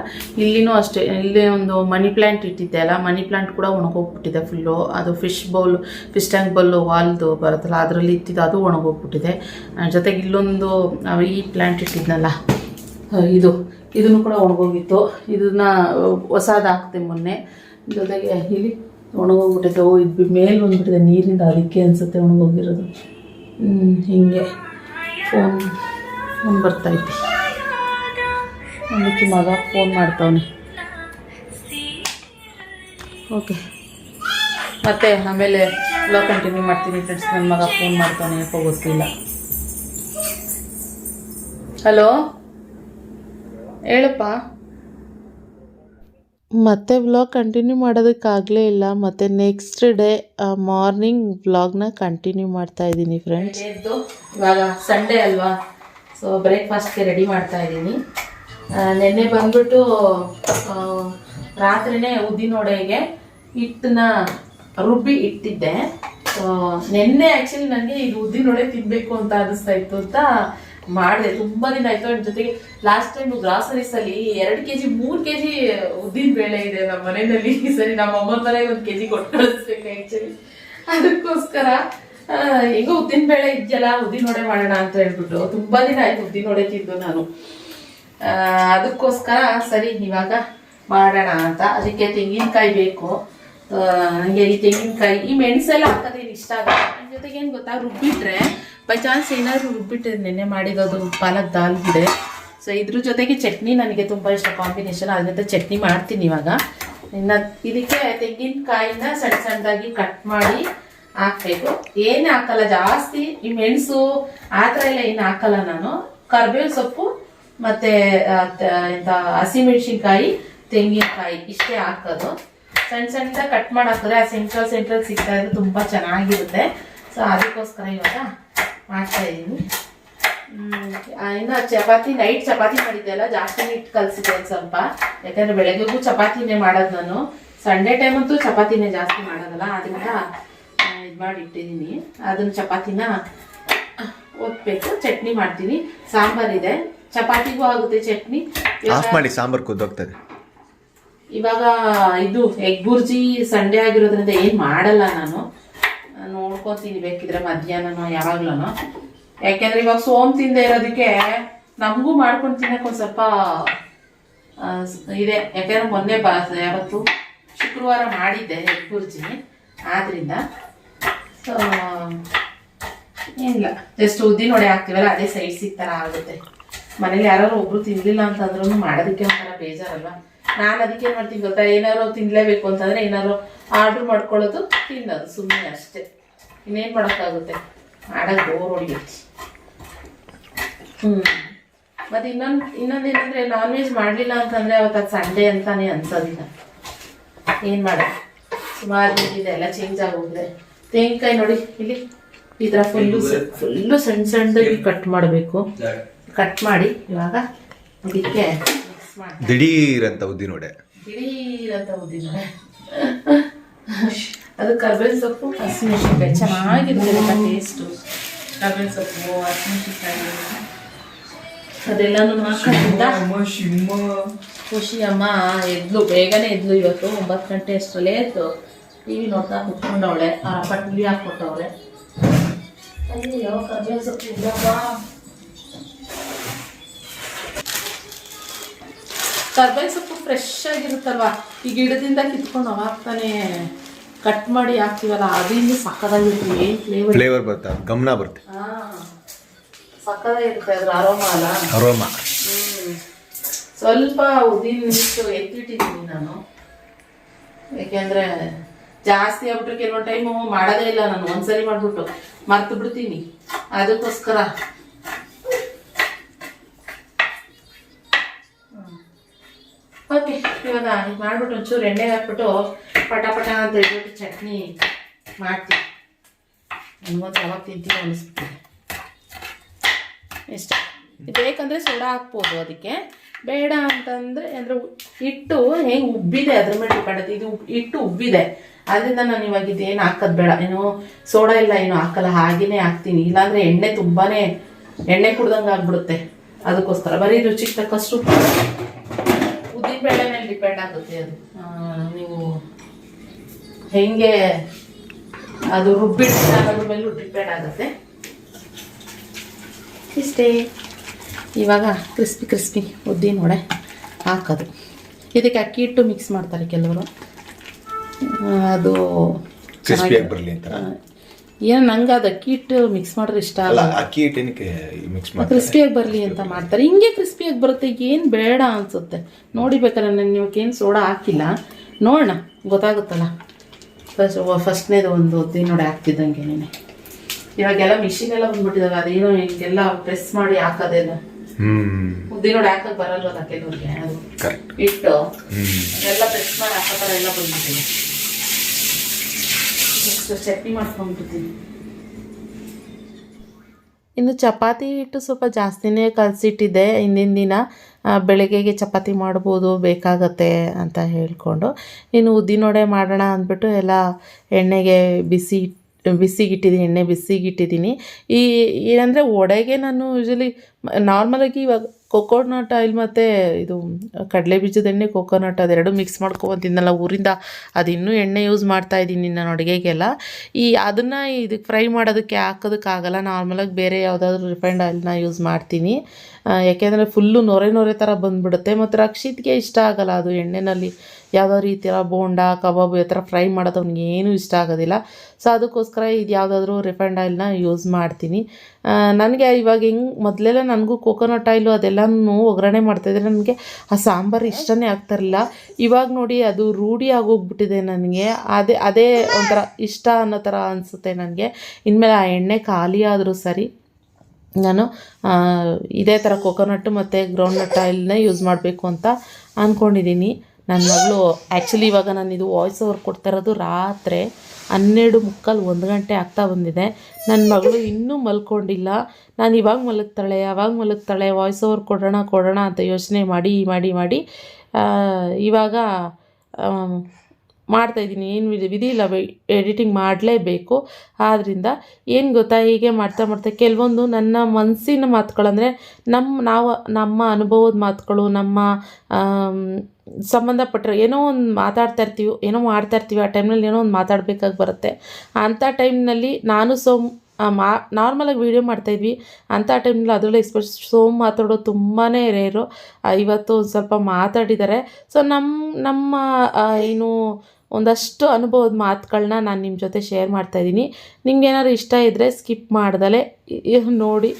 ಇಲ್ಲಿನೂ ಅಷ್ಟೇ, ಇಲ್ಲಿ ಒಂದು ಮನಿ ಪ್ಲ್ಯಾಂಟ್ ಇಟ್ಟಿದ್ದೆ ಅಲ್ಲ, ಮನಿ ಪ್ಲ್ಯಾಂಟ್ ಕೂಡ ಒಣಗೋಗ್ಬಿಟ್ಟಿದೆ ಫುಲ್ಲು ಅದು fish bowl fish tank bowl ವಾಲ್ದು ಬರುತ್ತಲ್ಲ, ಅದರಲ್ಲಿ ಇಟ್ಟಿದ್ದು ಅದು ಒಣಗೋಗ್ಬಿಟ್ಟಿದೆ. ಜೊತೆಗೆ ಇಲ್ಲೊಂದು ಈ ಪ್ಲ್ಯಾಂಟ್ ಇಟ್ಟಿದ್ನಲ್ಲ ಇದು, ಇದನ್ನು ಕೂಡ ಒಣಗೋಗಿತ್ತು. ಇದನ್ನ ಹೊಸದಾಕ್ತೆ ಮೊನ್ನೆ. ಜೊತೆಗೆ ಇಲ್ಲಿ ಒಣಗೋಗ್ಬಿಟ್ಟಿದೆ ಓ, ಇದು ಮೇಲೆ ಬಂದ್ಬಿಟ್ಟಿದೆ ನೀರಿಂದ ಅದಕ್ಕೆ ಅನಿಸುತ್ತೆ ಒಣಗೋಗಿರೋದು. ಹಿಂಗೆ. ಫೋನ್ ಫೋನ್ ಬರ್ತೈತಿ ಅದಕ್ಕೆ ಮಗ ಫೋನ್ ಮಾಡ್ತಾವನೆ. ಓಕೆ ಮತ್ತೆ ಆಮೇಲೆ ಲೋ ಕಂಟಿನ್ಯೂ ಮಾಡ್ತೀನಿ ಫ್ರೆಂಡ್ಸ್ ನನ್ನ ಮಗ ಫೋನ್ ಮಾಡ್ತಾನೆ ಯಾಕೋ ಗೊತ್ತಿಲ್ಲ. ಹಲೋ ಹೇಳಪ್ಪ. ಮತ್ತೆ ವ್ಲಾಗ್ ಕಂಟಿನ್ಯೂ ಮಾಡೋದಕ್ಕಾಗಲೇ ಇಲ್ಲ. ಮತ್ತು ನೆಕ್ಸ್ಟ್ ಡೇ ಮಾರ್ನಿಂಗ್ ವ್ಲಾಗ್ನ ಕಂಟಿನ್ಯೂ ಮಾಡ್ತಾ ಇದ್ದೀನಿ ಫ್ರೆಂಡ್ಸ್ ಇವಾಗ ಸಂಡೇ ಅಲ್ವಾ? ಸೊ ಬ್ರೇಕ್ಫಾಸ್ಟ್ಗೆ ರೆಡಿ ಮಾಡ್ತಾ ಇದ್ದೀನಿ. ನಿನ್ನೆ ಬಂದ್ಬಿಟ್ಟು ರಾತ್ರಿನೇ ಉದ್ದಿನ ವಡೆಗೆ ಹಿಟ್ಟನ್ನ ರುಬ್ಬಿ ಇಟ್ಟಿದ್ದೆ. ನಿನ್ನೆ ಆ್ಯಕ್ಚುಲಿ ನನಗೆ ಇದು ಉದ್ದಿನ ವಡೆ ತಿನ್ನಬೇಕು ಅಂತ ಅನ್ನಿಸ್ತಾ ಇತ್ತು ಅಂತ ಮಾಡಿದೆ. ತುಂಬ ದಿನ ಆಯಿತು. ಅದ್ರ ಜೊತೆಗೆ ಲಾಸ್ಟ್ ಟೈಮ್ ಎರಡು ಕೆ ಜಿ ಮೂರು ಕೆ ಜಿ ಉದ್ದಿನ ಬೇಳೆ ಇದೆ ನಮ್ಮ ಮನೆಯಲ್ಲಿ ಸರಿ ನಮ್ಮ ಅಮ್ಮ ಮನೆಗೆ ಒಂದು ಕೆ ಜಿ ಕೊಟ್ಟು ಕಳಿಸ್ಬೇಕು ಆ್ಯಕ್ಚುಲಿ ಅದಕ್ಕೋಸ್ಕರ ಈಗ ಉದ್ದಿನ ಬೇಳೆ ಇದೆಯಲ್ಲ, ಉದ್ದಿನ ವಡೆ ಮಾಡೋಣ ಅಂತ ಹೇಳ್ಬಿಟ್ಟು. ತುಂಬಾ ದಿನ ಆಯ್ತು ಉದ್ದಿನ ವಡೆ ತಿಂದು ನಾನು. ಅದಕ್ಕೋಸ್ಕರ ಸರಿ, ಇವಾಗ ಮಾಡೋಣ ಅಂತ. ಅದಕ್ಕೆ ತೆಂಗಿನಕಾಯಿ ಬೇಕು. ನನಗೆ ಈ ತೆಂಗಿನಕಾಯಿ, ಈ ಮೆಣಸೆಲ್ಲ ಹಾಕೋದೇನು ಇಷ್ಟ ಆಗಲ್ಲ. ನನ್ನ ಜೊತೆಗೆ ಏನು ಗೊತ್ತಾ, ರುಬ್ಬಿಟ್ರೆ, ಬೈ ಚಾನ್ಸ್ ಏನಾದರೂ ರುಬ್ಬಿಟ್ರೆ ನೆನೆ ಮಾಡಿರೋದು ಪಾಲಕ್ ದಾಲ್ ಇದೆ ಸೊ ಇದ್ರ ಜೊತೆಗೆ ಚಟ್ನಿ ನನಗೆ ತುಂಬ ಇಷ್ಟ ಕಾಂಬಿನೇಷನ್. ಅದರಿಂದ ಚಟ್ನಿ ಮಾಡ್ತೀನಿ ಇವಾಗ. ಇನ್ನು ಇದಕ್ಕೆ ತೆಂಗಿನಕಾಯಿನ ಸಣ್ಣ ಸಣ್ಣದಾಗಿ ಕಟ್ ಮಾಡಿ ಹಾಕ್ಬೇಕು. ಏನೇ ಹಾಕಲ್ಲ, ಜಾಸ್ತಿ ಈ ಮೆಣಸು, ಆ ಥರ ಎಲ್ಲ ಏನು ಹಾಕಲ್ಲ ನಾನು. ಕರ್ಬೇವು ಸೊಪ್ಪು, ಮತ್ತೆ ಎಂತ, ಹಸಿಮೆಣಸಿನ್ಕಾಯಿ, ತೆಂಗಿನಕಾಯಿ, ಇಷ್ಟೇ ಹಾಕೋದು. ಸಣ್ಣ ಸಣ್ಣ ಕಟ್ ಮಾಡಿ ಹಾಕಿದ್ರೆ ಆ ಸೆಂಟ್ರಲ್ ಸೆಂಟ್ರಲ್ ಸಿಗ್ತಾ ಇದ್ರೆ ತುಂಬ ಚೆನ್ನಾಗಿರುತ್ತೆ. ಸೊ ಅದಕ್ಕೋಸ್ಕರ ಇವಾಗ ಮಾಡ್ತಾ ಇದ್ದೀನಿ ಇನ್ನು ಚಪಾತಿ ನೈಟ್ ಚಪಾತಿ ಮಾಡಿದ್ದೆ ಅಲ್ಲ, ಜಾಸ್ತಿ ಹಿಟ್ಟು ಕಲಸಿದ್ದೆ ಸ್ವಲ್ಪ. ಯಾಕಂದ್ರೆ ಬೆಳಗ್ಗೆಗೂ ಚಪಾತಿನೇ ಮಾಡೋದು ನಾನು. ಸಂಡೇ ಟೈಮ್ ಅಂತೂ ಚಪಾತಿನೇ ಜಾಸ್ತಿ ಮಾಡೋದಲ್ಲ, ಅದರಿಂದ ಇದು ಮಾಡಿ ಇಟ್ಟಿದ್ದೀನಿ. ಅದನ್ನ ಚಪಾತಿನ ಒತ್ತಬೇಕು ಚಟ್ನಿ ಮಾಡ್ತೀನಿ. ಸಾಂಬಾರ್ ಇದೆ. ಚಪಾತಿಗೂ ಆಗುತ್ತೆ ಚಟ್ನಿ. ಆಫ್ ಮಾಡಿ ಸಾಂಬಾರ್ ಕುದ್ದೋಗ್ತದೆ. ಇವಾಗ ಇದು ಎಗ್ ಬುರ್ಜಿ ಸಂಡೇ ಆಗಿರೋದ್ರಿಂದ ಏನು ಮಾಡಲ್ಲ ನಾನು. ನೋಡ್ಕೊತೀನಿ ಬೇಕಿದ್ರೆ ಮಧ್ಯಾಹ್ನನೋ ಯಾವಾಗ್ಲೂ ಯಾಕೆಂದ್ರೆ ಇವಾಗ ಸೋಮ್ ತಿಂದೆ ಇರೋದಕ್ಕೆ ನಮಗೂ ಮಾಡ್ಕೊಂಡು ತಿನ್ನಕ್ಕೆ ಒಂದು ಸ್ವಲ್ಪ ಇದೆ. ಯಾಕೆಂದ್ರೆ ಮೊನ್ನೆ ಬಾ ಯಾವತ್ತು ಶುಕ್ರವಾರ ಮಾಡಿದ್ದೆ ಎಗ್ ಬುರ್ಜಿ. ಆದ್ರಿಂದ ಏನಿಲ್ಲ. ಜಸ್ಟ್ ಉದ್ದಿನ ವಡೆ ಹಾಕ್ತೀವಲ್ಲ, ಅದೇ ಸೈಡ್ ಸಿಗ್ ಥರ ಆಗುತ್ತೆ. ಮನೇಲಿ ಯಾರು ಒಬ್ರು ತಿನ್ಲಿಲ್ಲ ಅಂತಂದ್ರೂ ಮಾಡೋದಕ್ಕೆ ಒಂಥರ ಬೇಜಾರಲ್ಲ ನಾನು ಅದಕ್ಕೆ ಏನು ಮಾಡ್ತೀನಿ ಗೊತ್ತಾ? ಏನಾದ್ರು ತಿನ್ಲೇಬೇಕು ಅಂತಂದ್ರೆ ಏನಾದ್ರು ಆರ್ಡ್ರ್ ಮಾಡ್ಕೊಳ್ಳೋದು, ತಿನ್ನೋದು ಸುಮ್ಮನೆ ಅಷ್ಟೇ. ಇನ್ನೇನು ಮಾಡೋಕ್ಕಾಗುತ್ತೆ? ಮಾಡೋದು ಬೋರ್ ಹೊಡಿಯುತ್ತೆ. ಹ್ಞೂ ಮತ್ತು ಇನ್ನೊಂದು ಇನ್ನೊಂದು ಏನಂದರೆ ನಾನ್ ವೆಜ್ ಮಾಡಲಿಲ್ಲ ಅಂತಂದರೆ ಅವತ್ತು ಅದು ಸಂಡೇ ಅಂತಾನೆ ಅನ್ಸೋದಿಲ್ಲ. ಏನು ಮಾಡೋದು? ಸುಮಾರು ಇದೆಲ್ಲ ಚೇಂಜ್ ಆಗೋಗಿದೆ. ತೆಂಗಿನಕಾಯಿ ನೋಡಿ ಇಲ್ಲಿ. ಈ ಥರ ಫುಲ್ಲು ಫುಲ್ಲು ಸಣ್ಣ ಸಣ್ಣದಾಗಿ ಕಟ್ ಮಾಡಬೇಕು. ಕಟ್ ಮಾಡಿ ಇವಾಗ ಮಾಡಿ ದಿಢೀರ್ ಅಂತ ಉದ್ದಿನ ವಡೆ ದಿಢೀರಂತ ಉದ್ದಿನ ಅದು ಕರ್ಬೇವಿನ ಸೊಪ್ಪು ಹಸಿಮೆಣಸಿನ್ಕಾಯಿ. ಚೆನ್ನಾಗಿರುತ್ತೆ ಟೇಸ್ಟು ಕರ್ಬೇವಿನ ಸೊಪ್ಪು ಹಸಿಮೆಣಸಿನ್ಕಾಯಿ. ಅದೆಲ್ಲಾನು ಹಾಕೋದ್ರಿಂದ ಖುಷಿ ಅಮ್ಮ. ಎದ್ಲು ಬೇಗನೆ ಎದ್ಲು ಇವತ್ತು. ಒಂಬತ್ತು ಗಂಟೆ ಅಷ್ಟರಲ್ಲೇ ಎದ್ದು ಟಿ ವಿ ನೋಡ್ತಾ ಕುತ್ಕೊಂಡವಳೆ ಆ ಪಟ್ಲಿ ಹಾಕ್ಕೊಟ್ಟವಳೆ. ಅಯ್ಯೋ ಕರ್ಬೇವು ಸೊಪ್ಪಿಲ್ಲಮ್ಮ ಕರ್ಬೇವು ಸೊಪ್ಪು ಫ್ರೆಶ್ ಆಗಿರುತ್ತಲ್ವಾ? ಈ ಗಿಡದಿಂದ ಕಿತ್ಕೊಂಡು ಅವಾಗ್ತಾನೆ ಕಟ್ ಮಾಡಿ ಹಾಕ್ತೀವಲ್ಲ ಅದಿಂದ ಸಕ್ಕದಾಗಿರುತ್ತೆ ಏನು ಫ್ಲೇವರ್ ಫ್ಲೇವರ್ ಬರುತ್ತೆ ಗಮನ ಬರುತ್ತೆ. ಹಾಂ ಸಕ್ಕದಾಗಿರುತ್ತೆ ಅದ್ರ ಅರೋಮ ಅಲ್ಲ? ಅರೋಮ. ಸ್ವಲ್ಪ ಉದಿನ ಎತ್ತಿಟ್ಟಿದ್ದೀನಿ ನಾನು. ಯಾಕೆಂದ್ರೆ ಜಾಸ್ತಿ ಆಗ್ಬಿಟ್ರೆ ಕೆಲವೊಂದು ಟೈಮು ಮಾಡೋದೇ ಇಲ್ಲ ನಾನು, ಒಂದ್ಸರಿ ಮಾಡಿಬಿಟ್ಟು ಮರ್ತು ಬಿಡ್ತೀನಿ. ಅದಕ್ಕೋಸ್ಕರ. ಓಕೆ ಇವಾಗ ಇದು ಮಾಡ್ಬಿಟ್ಟು ಒಂಚೂರು ಎಣ್ಣೆಗೆ ಹಾಕ್ಬಿಟ್ಟು ಪಟ ಪಟ ಅಂತ ಹೇಳ್ಬಿಟ್ಟು ಚಟ್ನಿ ಮಾಡ್ತೀನಿ. ನನಗೊಂದು ಯಾವಾಗ ತಿಂತೀನಿ ಅನಿಸ್ಬಿಟ್ಟು ಇಷ್ಟ ಬೇಕಂದ್ರೆ ಸೋಡಾ ಹಾಕ್ಬೋದು ಅದಕ್ಕೆ. ಬೇಡ ಅಂತಂದ್ರೆ ಅಂದ್ರೆ ಹಿಟ್ಟು ಹೆಂಗೆ ಉಬ್ಬಿದೆ ಅದ್ರ ಮೇಲೆ ಡಿಪೆಂಡ್ ಇದು ಹಿಟ್ಟು ಉಬ್ಬಿದೆ. ಅದರಿಂದ ನಾನು ಇವಾಗ ಇದೇನು ಹಾಕೋದು ಬೇಡ. ಏನು ಸೋಡಾ ಇಲ್ಲ ಏನು ಹಾಕಲ್ಲ. ಹಾಗೇ ಹಾಕ್ತೀನಿ. ಇಲ್ಲಾಂದರೆ ಎಣ್ಣೆ ತುಂಬಾ ಎಣ್ಣೆ ಕುಡ್ದಂಗೆ ಆಗ್ಬಿಡುತ್ತೆ. ಅದಕ್ಕೋಸ್ಕರ ಬರೀ ರುಚಿಗೆ ತಕ್ಕಷ್ಟು ಉದ್ದಿನ ಬೇಳೆ ಮೇಲೆ ಡಿಪೆಂಡ್ ಆಗುತ್ತೆ ಅದು. ನೀವು ಹೆಂಗೆ ಅದು ರುಬ್ಬಿಟ್ಟು ಅದ್ರ ಮೇಲೂ ಡಿಪೆಂಡ್ ಆಗುತ್ತೆ. ಇಷ್ಟೇ. ಇವಾಗ ಕ್ರಿಸ್ಪಿ ಕ್ರಿಸ್ಪಿ ಉದ್ದಿನ ವಡೆ ಹಾಕೋದು. ಇದಕ್ಕೆ ಅಕ್ಕಿ ಹಿಟ್ಟು ಮಿಕ್ಸ್ ಮಾಡ್ತಾರೆ ಕೆಲವರು. ಅದು ಕ್ರಿಸ್ಪಿಯಾಗಿ ಬರಲಿ ಅಂತ. ಏನು ನಂಗೆ ಅದು ಅಕ್ಕಿ ಹಿಟ್ಟು ಮಿಕ್ಸ್ ಮಾಡಿದ್ರೆ ಇಷ್ಟ ಅಲ್ಲ ಅಕ್ಕಿ ಹಿಟ್ಟಿನಕ್ಕೆ ಮಿಕ್ಸ್ ಮಾಡಿ ಕ್ರಿಸ್ಪಿಯಾಗಿ ಬರಲಿ ಅಂತ ಮಾಡ್ತಾರೆ. ಹಿಂಗೆ ಕ್ರಿಸ್ಪಿಯಾಗಿ ಬರುತ್ತೆ ಏನು ಬೇಡ ಅನ್ಸುತ್ತೆ. ನೋಡಿ ಬೇಕಾದ್ರೆ ನಾನು ಇವಕ್ಕೇನು ಸೋಡಾ ಹಾಕಿಲ್ಲ. ನೋಡೋಣ ಗೊತ್ತಾಗುತ್ತಲ್ಲ. ಫಸ್ಟ್ ಫಸ್ಟ್ನೇದು ಒಂದು ಉದ್ದಿನ ನೋಡಿ ಹಾಕ್ತಿದ್ದಂಗೆ ನೀನೆ. ಇವಾಗೆಲ್ಲ ಮಿಷಿನ್ ಎಲ್ಲ ಬಂದ್ಬಿಟ್ಟಿದಾಗ ಅದೇನೋ ಹಿಂಗೆಲ್ಲ ಪ್ರೆಸ್ ಮಾಡಿ ಹಾಕೋದೇನು. ಹ್ಮ್. ಉದ್ದಿನ ವಡೆ ಹಾಕಕ್ ಬರಲ್ವಲ್ಲ ಕೆಲವ್ರಿಗೆ ಅದು. ಇಟ್ಟು ಎಲ್ಲ ಪ್ರೆಸ್ ಮಾಡಿ ಹಾಕೋ ಥರ ಎಲ್ಲ ಬಂದ್ಬಿಟ್ಟಿದೆ. ಇನ್ನು ಚಪಾತಿ ಹಿಟ್ಟು ಸ್ವಲ್ಪ ಜಾಸ್ತಿನೇ ಕಲಸಿಟ್ಟಿದ್ದೆ. ಹಿಂದಿನ ದಿನ ಬೆಳಗ್ಗೆಗೆ ಚಪಾತಿ ಮಾಡ್ಬೋದು, ಬೇಕಾಗತ್ತೆ ಅಂತ ಹೇಳಿಕೊಂಡು. ಇನ್ನು ಉದ್ದಿನೊಡೆ ಮಾಡೋಣ ಅಂದ್ಬಿಟ್ಟು ಎಲ್ಲ ಎಣ್ಣೆಗೆ ಬಿಸಿ ಬಿಸಿಗಿಟ್ಟಿದ್ದೀನಿ, ಎಣ್ಣೆ ಬಿಸಿಗಿಟ್ಟಿದ್ದೀನಿ. ಈ ಏನಂದರೆ ವಡೆಗೆ ನಾನು ಯೂಶಲಿ ನಾರ್ಮಲಾಗಿ ಇವಾಗ ಕೊಕೊನಟ್ ಆಯಿಲ್ ಮತ್ತು ಇದು ಕಡಲೆ ಬೀಜದ ಎಣ್ಣೆ ಕೊಕೊನಟ್ ಅದೆರಡು ಮಿಕ್ಸ್ ಮಾಡ್ಕೊಬಂತಿದ್ನಲ್ಲ ಊರಿಂದ ಅದು ಇನ್ನೂ ಎಣ್ಣೆ ಯೂಸ್ ಮಾಡ್ತಾ ಇದ್ದೀನಿ ನಾನು ಅಡುಗೆಗೆಲ್ಲ. ಈ ಅದನ್ನು ಇದಕ್ಕೆ ಫ್ರೈ ಮಾಡೋದಕ್ಕೆ ಹಾಕೋದಕ್ಕಾಗಲ್ಲ. ನಾರ್ಮಲಾಗಿ ಬೇರೆ ಯಾವುದಾದ್ರೂ ರಿಫೈಂಡ್ ಆಯಿಲ್ನ ಯೂಸ್ ಮಾಡ್ತೀನಿ. ಯಾಕೆಂದರೆ ಫುಲ್ಲು ನೊರೆ ನೊರೆ ಥರ ಬಂದುಬಿಡುತ್ತೆ. ಮತ್ತು ರಕ್ಷಿತ್ಗೆ ಇಷ್ಟ ಆಗಲ್ಲ ಅದು ಎಣ್ಣೆಯಲ್ಲಿ ಯಾವುದೋ ರೀತಿಯ ಬೋಂಡ, ಕಬಾಬು ಈ ಥರ ಫ್ರೈ ಮಾಡೋದು ಅವ್ನಿಗೆ ಏನೂ ಇಷ್ಟ ಆಗೋದಿಲ್ಲ. ಸೊ ಅದಕ್ಕೋಸ್ಕರ ಇದು ಯಾವುದಾದ್ರೂ ರಿಫೈಂಡ್ ಆಯಿಲ್ನ ಯೂಸ್ ಮಾಡ್ತೀನಿ ನನಗೆ ಇವಾಗ ಹೆಂಗೆ, ಮೊದಲೆಲ್ಲ ನನಗೂ ಕೋಕೋನಟ್ ಆಯಿಲು ಅದೆಲ್ಲನೂ ಒಗ್ಗರಣೆ ಮಾಡ್ತಾಯಿದ್ರೆ ನನಗೆ ಆ ಸಾಂಬಾರು ಇಷ್ಟನೇ ಆಗ್ತಿರಲಿಲ್ಲ ಇವಾಗ ನೋಡಿ ಅದು ರೂಢಿ ಆಗೋಗ್ಬಿಟ್ಟಿದೆ ನನಗೆ. ಅದೇ ಅದೇ ಒಂಥರ ಇಷ್ಟ ಅನ್ನೋ ಥರ ಅನಿಸುತ್ತೆ ನನಗೆ. ಇನ್ಮೇಲೆ ಆ ಎಣ್ಣೆ ಖಾಲಿ ಆದರೂ ಸರಿ ನಾನು ಇದೇ ಥರ ಕೊಕೊನಟ್ಟು ಮತ್ತು ಗ್ರೌಂಡ್ನಟ್ ಆಯಿಲ್ನ ಯೂಸ್ ಮಾಡಬೇಕು ಅಂತ ಅಂದ್ಕೊಂಡಿದ್ದೀನಿ ನನ್ನ ಮಗಳು ಆ್ಯಕ್ಚುಲಿ ಇವಾಗ ನಾನು ಇದು ವಾಯ್ಸ್ ಓವರ್ ಕೊಡ್ತಾ ಇರೋದು ರಾತ್ರಿ ಹನ್ನೆರಡು ಮುಕ್ಕಾಲು ಒಂದು ಗಂಟೆ ಆಗ್ತಾ ಬಂದಿದೆ. ನನ್ನ ಮಗಳು ಇನ್ನೂ ಮಲ್ಕೊಂಡಿಲ್ಲ. ನಾನು ಇವಾಗ ಮಲಗ್ತಾಳೆ ಯಾವಾಗ ಮಲಗ್ತಾಳೆ ವಾಯ್ಸ್ ಓವರ್ ಕೊಡೋಣ ಕೊಡೋಣ ಅಂತ ಯೋಚನೆ ಮಾಡಿ ಮಾಡಿ ಮಾಡಿ ಇವಾಗ ಮಾಡ್ತಾಯಿದ್ದೀನಿ ಏನು ವಿಧಿ ಇಲ್ಲ ಎಡಿಟಿಂಗ್ ಮಾಡಲೇಬೇಕು. ಆದ್ದರಿಂದ ಏನು ಗೊತ್ತಾ, ಹೀಗೆ ಮಾಡ್ತಾ ಮಾಡ್ತಾ ಕೆಲವೊಂದು ನನ್ನ ಮನಸ್ಸಿನ ಮಾತುಗಳಂದರೆ ನಮ್ಮ ನಾವು, ನಮ್ಮ ಅನುಭವದ ಮಾತುಗಳು, ನಮ್ಮ ಸಂಬಂಧಪಟ್ಟರೆ ಏನೋ ಒಂದು ಮಾತಾಡ್ತಾ ಇರ್ತೀವಿ, ಏನೋ ಮಾಡ್ತಾ ಇರ್ತೀವಿ, ಆ ಟೈಮ್ನಲ್ಲಿ ಏನೋ ಒಂದು ಮಾತಾಡಬೇಕಾಗಿ ಬರುತ್ತೆ. ಅಂಥ ಟೈಮ್ನಲ್ಲಿ ನಾನು ಸೋಮ್ ಮಾ ನಾರ್ಮಲಾಗಿ ವೀಡಿಯೋ ಮಾಡ್ತಾಯಿದ್ವಿ ಅಂಥ ಟೈಮ್ನಲ್ಲಿ ಅದರಲ್ಲೂ ಎಕ್ಸ್ಪೆಷ್ ಸೋಮ್ ಮಾತಾಡೋದು ತುಂಬಾ ರೇರು ಇವತ್ತು ಸ್ವಲ್ಪ ಮಾತಾಡಿದ್ದಾರೆ. ಸೊ ನಮ್ಮ ನಮ್ಮ ಏನು ಒಂದಷ್ಟು ಅನುಭವದ ಮಾತುಗಳನ್ನ ನಾನು ನಿಮ್ಮ ಜೊತೆ ಶೇರ್ ಮಾಡ್ತಾಯಿದ್ದೀನಿ ನಿಮ್ಗೆ ಏನಾದ್ರು ಇಷ್ಟ ಇದ್ದರೆ ಸ್ಕಿಪ್ ಮಾಡ್ದಲೆ ನೋಡಿ.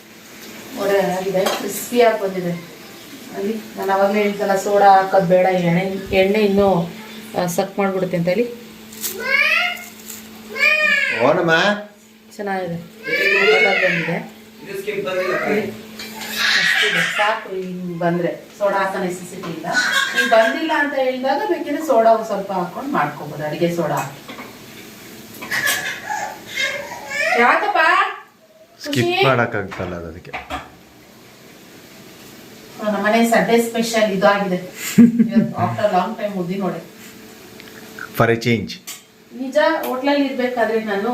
ಒಳ್ಳೆ ಆಗಿದೆ ಕ್ರಿಸ್ಪಿಯಾಗಿ ಬಂದಿದೆ. ಅಲ್ಲಿ ನಾನು ಅವಾಗಲೇ ಹೇಳ್ತಲ್ಲ ಸೋಡಾ ಹಾಕೋದು ಬೇಡ ಎಣ್ಣೆ ಎಣ್ಣೆ ಇನ್ನೂ ಸಕ್ ಮಾಡಿಬಿಡುತ್ತೆ ಅಂತ ಹೇಳಿ. ಓನಮ್ಮ. ಚೆನ್ನಾಗಿದೆ. ಬಂದಿದೆ ಮಸ್ತಿದೆ. ಸಾಕು ಹಿಂಗೆ ಬಂದರೆ ಸೋಡಾ ಹಾಕೋ ನೆಸೆಸಿಟಿ ಇಲ್ಲ. ಈಗ ಬಂದಿಲ್ಲ ಅಂತ ಹೇಳಿದಾಗ ಬೇಕಿದ್ರೆ ಸೋಡಾ ಒಂದು ಸ್ವಲ್ಪ ಹಾಕೊಂಡು ಮಾಡ್ಕೊಬೋದು ಅಡುಗೆ ಸೋಡಾ ಹಾಕಿ. ಯಾಕಪ್ಪ? ಸ್ಕಿಪ್ ಮಾಡೋಕ್ಕಾಗ್ತಲ್ಲ ಅದಕ್ಕೆ. ನಮ್ಮ ಮನೆ ಸಂಡೇ ಸ್ಪೆಷಲ್ ಇದಾಗಿದೆ. ಆಫ್ಟರ್ ಲಾಂಗ್ ಟೈಮ್ ಮುದ್ದಿ ನೋಡಿ. ಫಾರ್ ಎ ಚೇಂಜ್ ನಿಜ ಹೋಟ್ಲಲ್ಲಿ ಇರ್ಬೇಕಾದ್ರೆ ನಾನು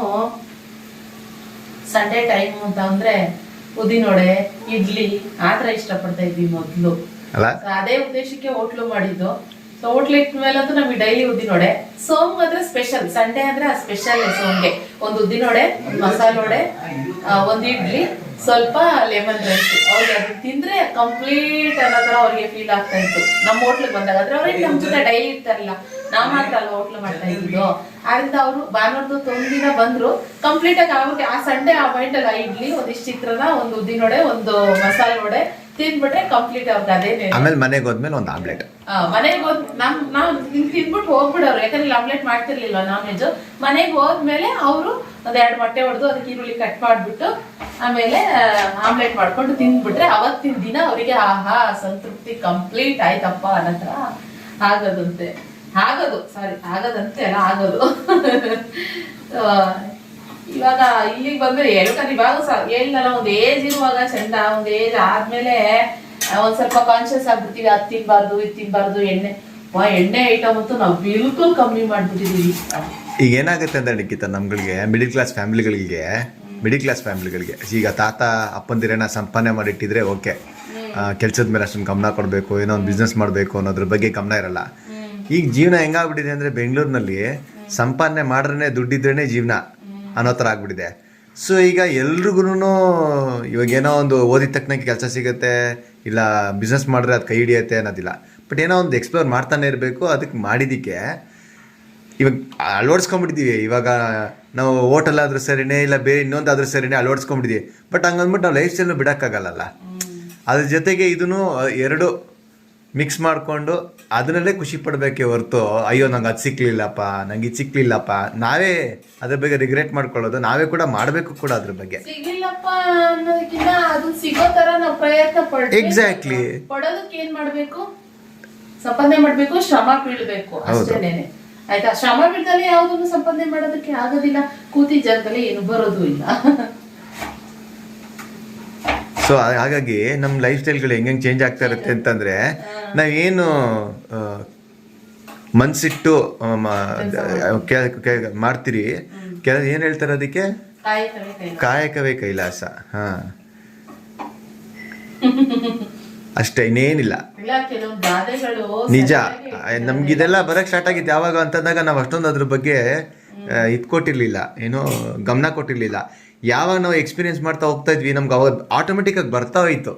ಸಂಡೇ ಟೈಮ್ ಅಂತ ಅಂದ್ರೆ ಉದ್ದಿನೊಡೆ ಇಡ್ಲಿ ಆತರ ಇಷ್ಟಪಡ್ತಾ ಇದ್ವಿ ಮೊದ್ಲು. ಅಲ್ಲ? ಅದೇ ಉದ್ದೇಶಕ್ಕೆ ಹೋಟ್ಲು ಮಾಡಿದ್ದು. ಸೊ ಹೋಟ್ಲ್ ಇಟ್ಟ ಮೇಲಂತೂ ನಮಗೆ ಡೈಲಿ ಉದ್ದಿನೊಡೆ. ಸೋಮ್ ಅಂದ್ರೆ ಸ್ಪೆಷಲ್ ಸಂಡೇ ಅಂದ್ರೆ ಸ್ಪೆಷಲ್ ಸೋಮ್ಗೆ ಒಂದು ಉದ್ದಿನೊಡೆ ಒಂದು ಮಸಾಲೆ ವಡೆ ಆ, ಒಂದು ಇಡ್ಲಿ ಸ್ವಲ್ಪ ಲೆಮನ್ ರೈಸ್ ಅವ್ರಿಗೆ ಅದನ್ನ ತಿಂದ್ರೆ ಕಂಪ್ಲೀಟ್ ಅನ್ನೋ ತರ ಅವ್ರಿಗೆ ಫೀಲ್ ಆಗ್ತಾ ಇತ್ತು. ನಮ್ಮ ಹೋಟ್ಲಿಗೆ ಬಂದಾಗ. ಆದ್ರೆ ಅವ್ರಿಗೆ ನಮ್ಮ ಜೊತೆ ಡೈಲಿ ಇರ್ತಾರಲ್ಲ ನಾವ್ ಮಾತ್ರ ಅಲ್ಲ ಹೋಟ್ಲು ಮಾಡ್ತಾ ಇದ್ದಿದ್ದು ಆದ್ರಿಂದ ಅವರು ತೊಂದ್ ತೊಂದಿನ ಬಂದ್ರು. ಕಂಪ್ಲೀಟ್ ಆಗಿ ಅವ್ರಿಗೆ ಆ ಸಂಡೆ ಆ ಪಾಯಿಂಟ್ ಅಲ್ಲಿ ಇಡ್ಲಿ ಒಂದಿಷ್ಟು ಚಿತ್ರನ ಒಂದು ಉದ್ದಿನೊಡೆ ಒಂದು ಮಸಾಲೆ ವಡೆ ತಿಂದ್ಬಿಟ್ರೆ ಕಂಪ್ಲೀಟ್ ಅವ್ರಿಗೆ ಅದೇನೆ. ಆಮೇಲೆ ಮನೆಗೆ ಹೋದ್ಮೇಲೆ ಒಂದು ಆಮ್ಲೆಟ್ ಮನೆಗೆ ಹೋದ್ ನಮ್ ನಾವ್ ತಿಂದ್ಬಿಟ್ಟು ಹೋಗ್ಬಿಡೋರು. ಯಾಕಂದ್ರೆ ಆಮ್ಲೆಟ್ ಮಾಡ್ತಿರ್ಲಿಲ್ಲ ನಾನ್ ವೆಜ್ ಮನೆಗೆ ಹೋದ್ಮೇಲೆ ಅವರು ಒಂದ್ ಎರಡು ಮೊಟ್ಟೆ ಹೊಡೆದು ಅದಕ್ಕೆ ಈರುಳ್ಳಿ ಕಟ್ ಮಾಡ್ಬಿಟ್ಟು ಆಮೇಲೆ ಆಮ್ಲೆಟ್ ಮಾಡ್ಕೊಂಡು ತಿಂದ್ಬಿಟ್ರೆ ಅವತ್ತಿನ ದಿನ ಅವರಿಗೆ ಆಹಾ ಸಂತೃಪ್ತಿ ಕಂಪ್ಲೀಟ್ ಆಯ್ತಪ್ಪ ಅನ್ನತ್ರ ಆಗೋದಂತೆ. ಆಗೋದು ಸಾರಿ ಆಗೋದಂತೆ ಅಲ್ಲ ಆಗೋದು. ಇವಾಗ ಇಲ್ಲಿಗೆ ಬಂದ್ರೆ ಹೇಳ್ತಾರೆ ಇವಾಗ ಹೇಳಿಲ್ಲ ಒಂದ್ ಏಜ್ ಇರುವಾಗ ಚಂದ ಒಂದ್ ಏಜ್ ಆದ್ಮೇಲೆ ಒಂದ್ ಸ್ವಲ್ಪ ಕಾನ್ಶಿಯಸ್ ಆಗ್ಬಿಡ್ತೀವಿ. ಅದ್ ತಿನ್ಬಾರ್ದು ಇದ್ ತಿನ್ಬಾರ್ದು ಎಣ್ಣೆ. ಎಣ್ಣೆ ಐಟಮ್ ಅಂತೂ ನಾವು ಬಿಲ್ಕುಲ್ ಕಮ್ಮಿ ಮಾಡ್ಬಿಟ್ಟಿದೀವಿ. ಈಗ ಏನಾಗುತ್ತೆ ಅಂದ್ರೆ ನಿಖಿತ ನಮ್ಗಳಿಗೆ ಮಿಡಿಲ್ ಕ್ಲಾಸ್ ಫ್ಯಾಮಿಲಿಗಳಿಗೆ ಮಿಡಿಲ್ ಕ್ಲಾಸ್ ಫ್ಯಾಮಿಲಿಗಳಿಗೆ ಈಗ ತಾತ ಅಪ್ಪಂದಿರೇನ ಸಂಪಾದನೆ ಮಾಡಿಟ್ಟಿದ್ರೆ ಓಕೆ. ಕೆಲಸದ ಮೇಲೆ ಅಷ್ಟೊಂದು ಗಮನ ಕೊಡಬೇಕು ಏನೋ ಒಂದು ಬಿಸ್ನೆಸ್ ಮಾಡಬೇಕು ಅನ್ನೋದ್ರ ಬಗ್ಗೆ ಗಮನ ಇರಲ್ಲ. ಈಗ ಜೀವನ ಹೆಂಗಾಗ್ಬಿಟ್ಟಿದೆ ಅಂದರೆ ಬೆಂಗಳೂರಿನಲ್ಲಿ ಸಂಪಾದನೆ ಮಾಡ್ರೇ ದುಡ್ಡಿದ್ರೇ ಜೀವನ. ಅನ್ನೋ ಥರ ಆಗ್ಬಿಟ್ಟಿದೆ. ಸೊ ಈಗ ಎಲ್ರಿಗೂ ಇವಾಗ ಏನೋ ಒಂದು ಓದಿದ ತಕ್ಕನಕ್ಕೆ ಕೆಲಸ ಸಿಗುತ್ತೆ ಇಲ್ಲ ಬಿಸ್ನೆಸ್ ಮಾಡಿದ್ರೆ ಅದು ಕೈ ಹಿಡಿಯುತ್ತೆ ಅನ್ನೋದಿಲ್ಲ. ಬಟ್ ಏನೋ ಒಂದು ಎಕ್ಸ್ಪ್ಲೋರ್ ಮಾಡ್ತಾನೆ ಇರಬೇಕು ಅದಕ್ಕೆ ಮಾಡಿದ್ದಕ್ಕೆ ಇವಾಗ ಅಳವಡಿಸ್ಕೊಂಡ್ಬಿಟ್ಟಿದ್ದೀವಿ ಇವಾಗ ನಾವು ಹೋಟೆಲ್ ಆದರೂ ಸರಿನೇ ಇಲ್ಲ ಬೇರೆ ಇನ್ನೊಂದಾದ್ರೂ ಸರಿನೇ ಅಳವಡಿಸ್ಕೊಂಡ್ಬಿಟ್ಟಿದ್ದೀವಿ ಬಟ್ ಹಂಗಂದ್ಬಿಟ್ಟು ನಾವು ಲೈಫ್ ಸ್ಟೈಲ್ನು ಬಿಡೋಕ್ಕಾಗಲ್ಲ ಅದ್ರ ಜೊತೆಗೆ ಇದನ್ನು ಎರಡು ಮಿಕ್ಸ್ ಮಾಡಿಕೊಂಡು ಅದರಲ್ಲೇ ಖುಷಿ ಪಡಬೇಕೇ ಹೊರತು ಅಯ್ಯೋ ನಂಗೆ ಅದು ಸಿಕ್ಕಲಿಲ್ಲಪ್ಪ ನಂಗೆ ಇದು ಸಿಕ್ಕಲಿಲ್ಲಪ್ಪ ನಾವೇ ಅದ್ರ ಬಗ್ಗೆ ರಿಗ್ರೆಟ್ ಮಾಡ್ಕೊಳ್ಳೋದು ನಾವೇ ಕೂಡ ಮಾಡಬೇಕು ಕೂಡ ಅದ್ರ ಬಗ್ಗೆ. ಎಕ್ಸಾಕ್ಟ್ಲಿ. ಪಡೋದಕ್ಕೆ ಏನ್ ಮಾಡ್ಬೇಕು? ಸಂಪಾದನೆ ಮಾಡ್ಬೇಕು ಶ್ರಮ ಬೀಳ್ಬೇಕು ಅಷ್ಟೇನೆ. ಆಯ್ತಾ? ಶ್ರಮ ಬೀಳ್ದಲೆ ಯಾವ್ದನ್ನು ಸಂಪಾದನೆ ಮಾಡೋದಕ್ಕೆ ಆಗೋದಿಲ್ಲ. ಕೂತಿ ಜಾಗದಲ್ಲಿ ಏನು ಬರೋದು ಇಲ್ಲ. ಸೊ ಹಾಗಾಗಿ ನಮ್ಮ ಲೈಫ್ ಸ್ಟೈಲ್ಗಳು ಹೆಂಗೆ ಚೇಂಜ್ ಆಗ್ತಾ ಇರುತ್ತೆ ಅಂತಂದ್ರೆ ನಾವೇನು ಮನ್ಸಿಟ್ಟು ಮಾಡ್ತೀರಿ. ಕೆಲ ಏನು ಹೇಳ್ತಾರೆ ಅದಕ್ಕೆ? ಕಾಯಕವೇ ಕೈಲಾಸ. ಹ. ಅಷ್ಟೇ ಇನ್ನೇನಿಲ್ಲ. ನಿಜ. ನಮ್ಗಿದೆಲ್ಲ ನಮ್ಗೆ ಇದೆಲ್ಲ ಬರಕ್ ಸ್ಟಾರ್ಟ್ ಆಗಿತ್ತು. ಯಾವಾಗ ಅಂತಂದಾಗ ನಾವು ಅಷ್ಟೊಂದು ಅದ್ರ ಬಗ್ಗೆ ಇದು ಕೊಟ್ಟಿರ್ಲಿಲ್ಲ. ಏನೋ ಗಮನ ಕೊಟ್ಟಿರ್ಲಿಲ್ಲ. ಯಾವಾಗ ನಾವು ಎಕ್ಸ್ಪೀರಿಯನ್ಸ್ ಮಾಡ್ತಾ ಹೋಗ್ತಾ ಇದ್ವಿ ನಮ್ಗೆ ಅವಾಗ ಆಟೋಮೆಟಿಕ್ ಆಗಿ ಬರ್ತಾ ಹೋಯ್ತು.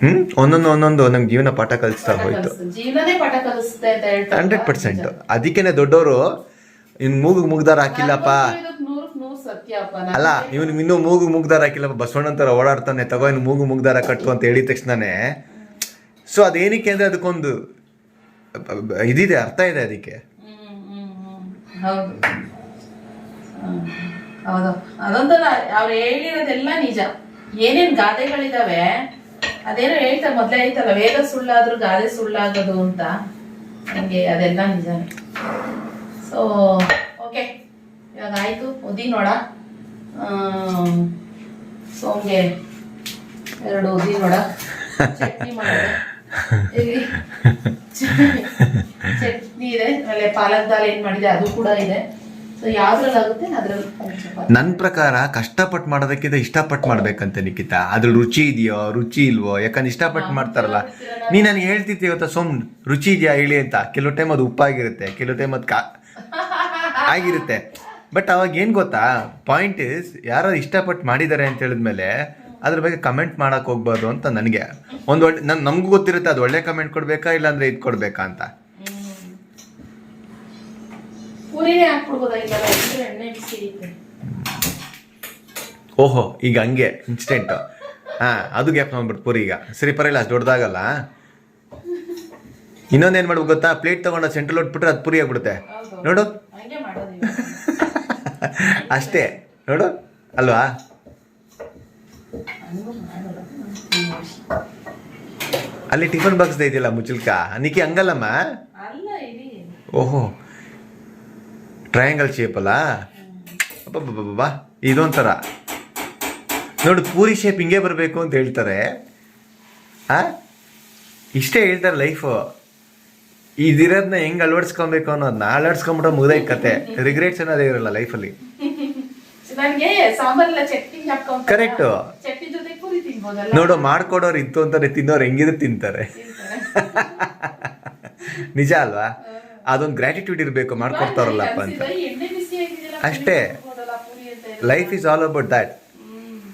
ಹ್ಮ್. ಒಂದೊಂದು ಒಂದೊಂದು ನಮ್ಗೆ ಜೀವನ ಪಾಠ ಕಲಿಸ್ತಾ ಹೋಯ್ತು. ಕಲಿಸುತ್ತೆ. ಜೀವನನೇ ಪಾಠ ಕಲಿಸುತ್ತೆ ಅಂತ ಹೇಳ್ತಾರೆ ಹಂಡ್ರೆಡ್ ಪರ್ಸೆಂಟ್. ಅದಕ್ಕೇನೆ ದೊಡ್ಡವರು ಇನ್ ಮೂಗು ಮುಗ್ದಾರ ಹಾಕಿಲ್ಲಪ್ಪ. ಅಲ್ಲ ಇವನು ಇನ್ನೂ ಮೂಗು ಮುಗ್ದಾರ ಹಾಕಿಲ್ಲಪ್ಪ. ಬಸವಣ್ಣಂತರ ಓಡಾಡ್ತಾನೆ ತಗೋ ಇನ್ನು ಮೂಗು ಮುಗ್ದಾರ ಕಟ್ಟು ಅಂತ ಹೇಳಿದ ತಕ್ಷಣನೇ. ಸೊ ಅದೇನಕ್ಕೆ ಅಂದ್ರೆ ಅದಕ್ಕೊಂದು ಇದಿದೆ ಅರ್ಥ ಇದೆ ಅದಕ್ಕೆ. ಅದೊಂಥರ ಅವ್ರು ಹೇಳಿರೋದೆಲ್ಲ ನಿಜ. ಏನೇನ್ ಗಾದೆಗಳಿದಾವೆ ಅದೇನೋ ಹೇಳ್ತಾರೆ, ಮೊದ್ಲೇ ಹೇಳ್ತಲ್ಲ ವೇದ ಸುಳ್ಳಾದ್ರೂ ಗಾದೆ ಸುಳ್ಳಾಗೋದು ಅಂತ. ನನಗೆ ಅದೆಲ್ಲ ನಿಜ ಸೊ ಓಕೆ ಇವಾಗ ಆಯ್ತು ಉದಿ ನೋಡ. ಸೋಮ್ಗೆ ಎರಡು ಉದಿ ನೋಡ. ಚಟ್ನಿ ಚಟ್ನಿ ಇದೆ, ಆಮೇಲೆ ಪಾಲಕ್ ದಾಲ್ ಏನ್ ಮಾಡಿದೆ, ಅದು ಕೂಡ ಇದೆ. ನನ್ನ ಪ್ರಕಾರ ಕಷ್ಟಪಟ್ಟು ಮಾಡೋದಕ್ಕಿಂತ ಇಷ್ಟಪಟ್ಟು ಮಾಡ್ಬೇಕಂತ ನಿಖಿತ. ಅದ್ರ ರುಚಿ ಇದೆಯೋ ರುಚಿ ಇಲ್ವೋ ಯಾಕಂದ್ರೆ ಇಷ್ಟಪಟ್ಟು ಮಾಡ್ತಾರಲ್ಲ. ನೀ ನನಗೆ ಹೇಳ್ತಿದ್ದೆ ಇವತ್ತ ಸೋಮ್ ರುಚಿ ಇದೆಯಾ ಹೇಳಿ ಅಂತ. ಕೆಲವು ಟೈಮ್ ಅದು ಉಪ್ಪಾಗಿರುತ್ತೆ ಕೆಲವು ಟೈಮ್ ಅದು ಕಾ ಆಗಿರುತ್ತೆ. ಬಟ್ ಅವಾಗ ಏನು ಗೊತ್ತಾ? ಪಾಯಿಂಟ್ ಇಸ್ ಯಾರು ಇಷ್ಟಪಟ್ಟು ಮಾಡಿದ್ದಾರೆ ಅಂತ ಹೇಳಿದ್ಮೇಲೆ ಅದ್ರ ಬಗ್ಗೆ ಕಮೆಂಟ್ ಮಾಡಕ್ ಹೋಗ್ಬಾರ್ದು ಅಂತ ನನಗೆ. ಒಂದು ಒಳ್ಳೆ ನನ್ ನಮಗೂ ಗೊತ್ತಿರುತ್ತೆ ಅದು ಒಳ್ಳೆ ಕಮೆಂಟ್ ಕೊಡಬೇಕಾ ಇಲ್ಲಾಂದ್ರೆ ಇದು ಕೊಡಬೇಕಾ ಅಂತ. ಪೂರಿನೇ ಎಣ್ಣೆ ಬಿಸಿ ಐತೆ ಓಹೋ ಈಗ ಹಂಗೆ ಇನ್ಸ್ಟೆಂಟ್ ಹಾ ಅದು ಗ್ಯಾಪ್ ನೋಡ್ಬಿಟ್ಟು ಪೂರಿ ಈಗ. ಸರಿ ಪರವಾಗಿಲ್ಲ ಅಷ್ಟು ದೊಡ್ಡದಾಗಲ್ಲ. ಇನ್ನೊಂದೇನು ಮಾಡ್ಬೇಕು ಗೊತ್ತಾ? ಪ್ಲೇಟ್ ತಗೊಂಡು ಸೆಂಟ್ರಲ್ ಹೊಟ್ಬಿಟ್ರೆ ಅದು ಪೂರಿ ಆಗ್ಬಿಡುತ್ತೆ. ನೋಡು. ಹಂಗೆ ಮಾಡೋದು ಅಷ್ಟೇ. ನೋಡು. ಅಲ್ವಾ. ಅಲ್ಲಿ ಟಿಫನ್ ಬಾಕ್ಸ್ ಇದೆಯಲ್ಲ ಮುಚ್ಚಲ್ಕ? ನಿಕ್ಕಿ ಹಂಗಲ್ಲಮ್ಮ? ಅಲ್ಲ ಇರಿ. ಓಹೋ. ಟ್ರಯಾಂಗಲ್ ಶೇಪಲ್ಲ ಅಬ್ಬಬ್ಬಬ್ಬಾ ಇದೊಂಥರ. ನೋಡು ಪೂರಿ ಶೇಪ್ ಹಿಂಗೆ ಬರಬೇಕು ಅಂತ ಹೇಳ್ತಾರೆ. ಆ ಇಷ್ಟೇ ಹೇಳ್ತಾರೆ ಲೈಫು ಇದಿರೋದನ್ನ ಹೆಂಗೆ ಅಳವಡಿಸ್ಕೊಬೇಕು ಅನ್ನೋದನ್ನ ಅಳವಡಿಸ್ಕೊಂಬಿಟ್ರೆ ಮುಗ್ದೈ ಕತೆ. ರಿಗ್ರೆಟ್ಸ್ ಅನ್ನೋದೇ ಇರಲ್ಲ ಲೈಫಲ್ಲಿ ಕರೆಕ್ಟು ನೋಡು ಮಾಡ್ಕೊಡೋರು ಇತ್ತು ಅಂತಾರೆ ತಿನ್ನೋರು ಹೆಂಗಿದ್ರು ತಿಂತಾರೆ. ನಿಜ ಅಲ್ವಾ? ಅದೊಂದು ಗ್ರ್ಯಾಟಿಟ್ಯೂಡ್ ಇರಬೇಕು ಮಾಡ್ಕೊಡ್ತಾರಲ್ಲಪ್ಪ ಅಂತ. ಅಷ್ಟೇ. Life is all about that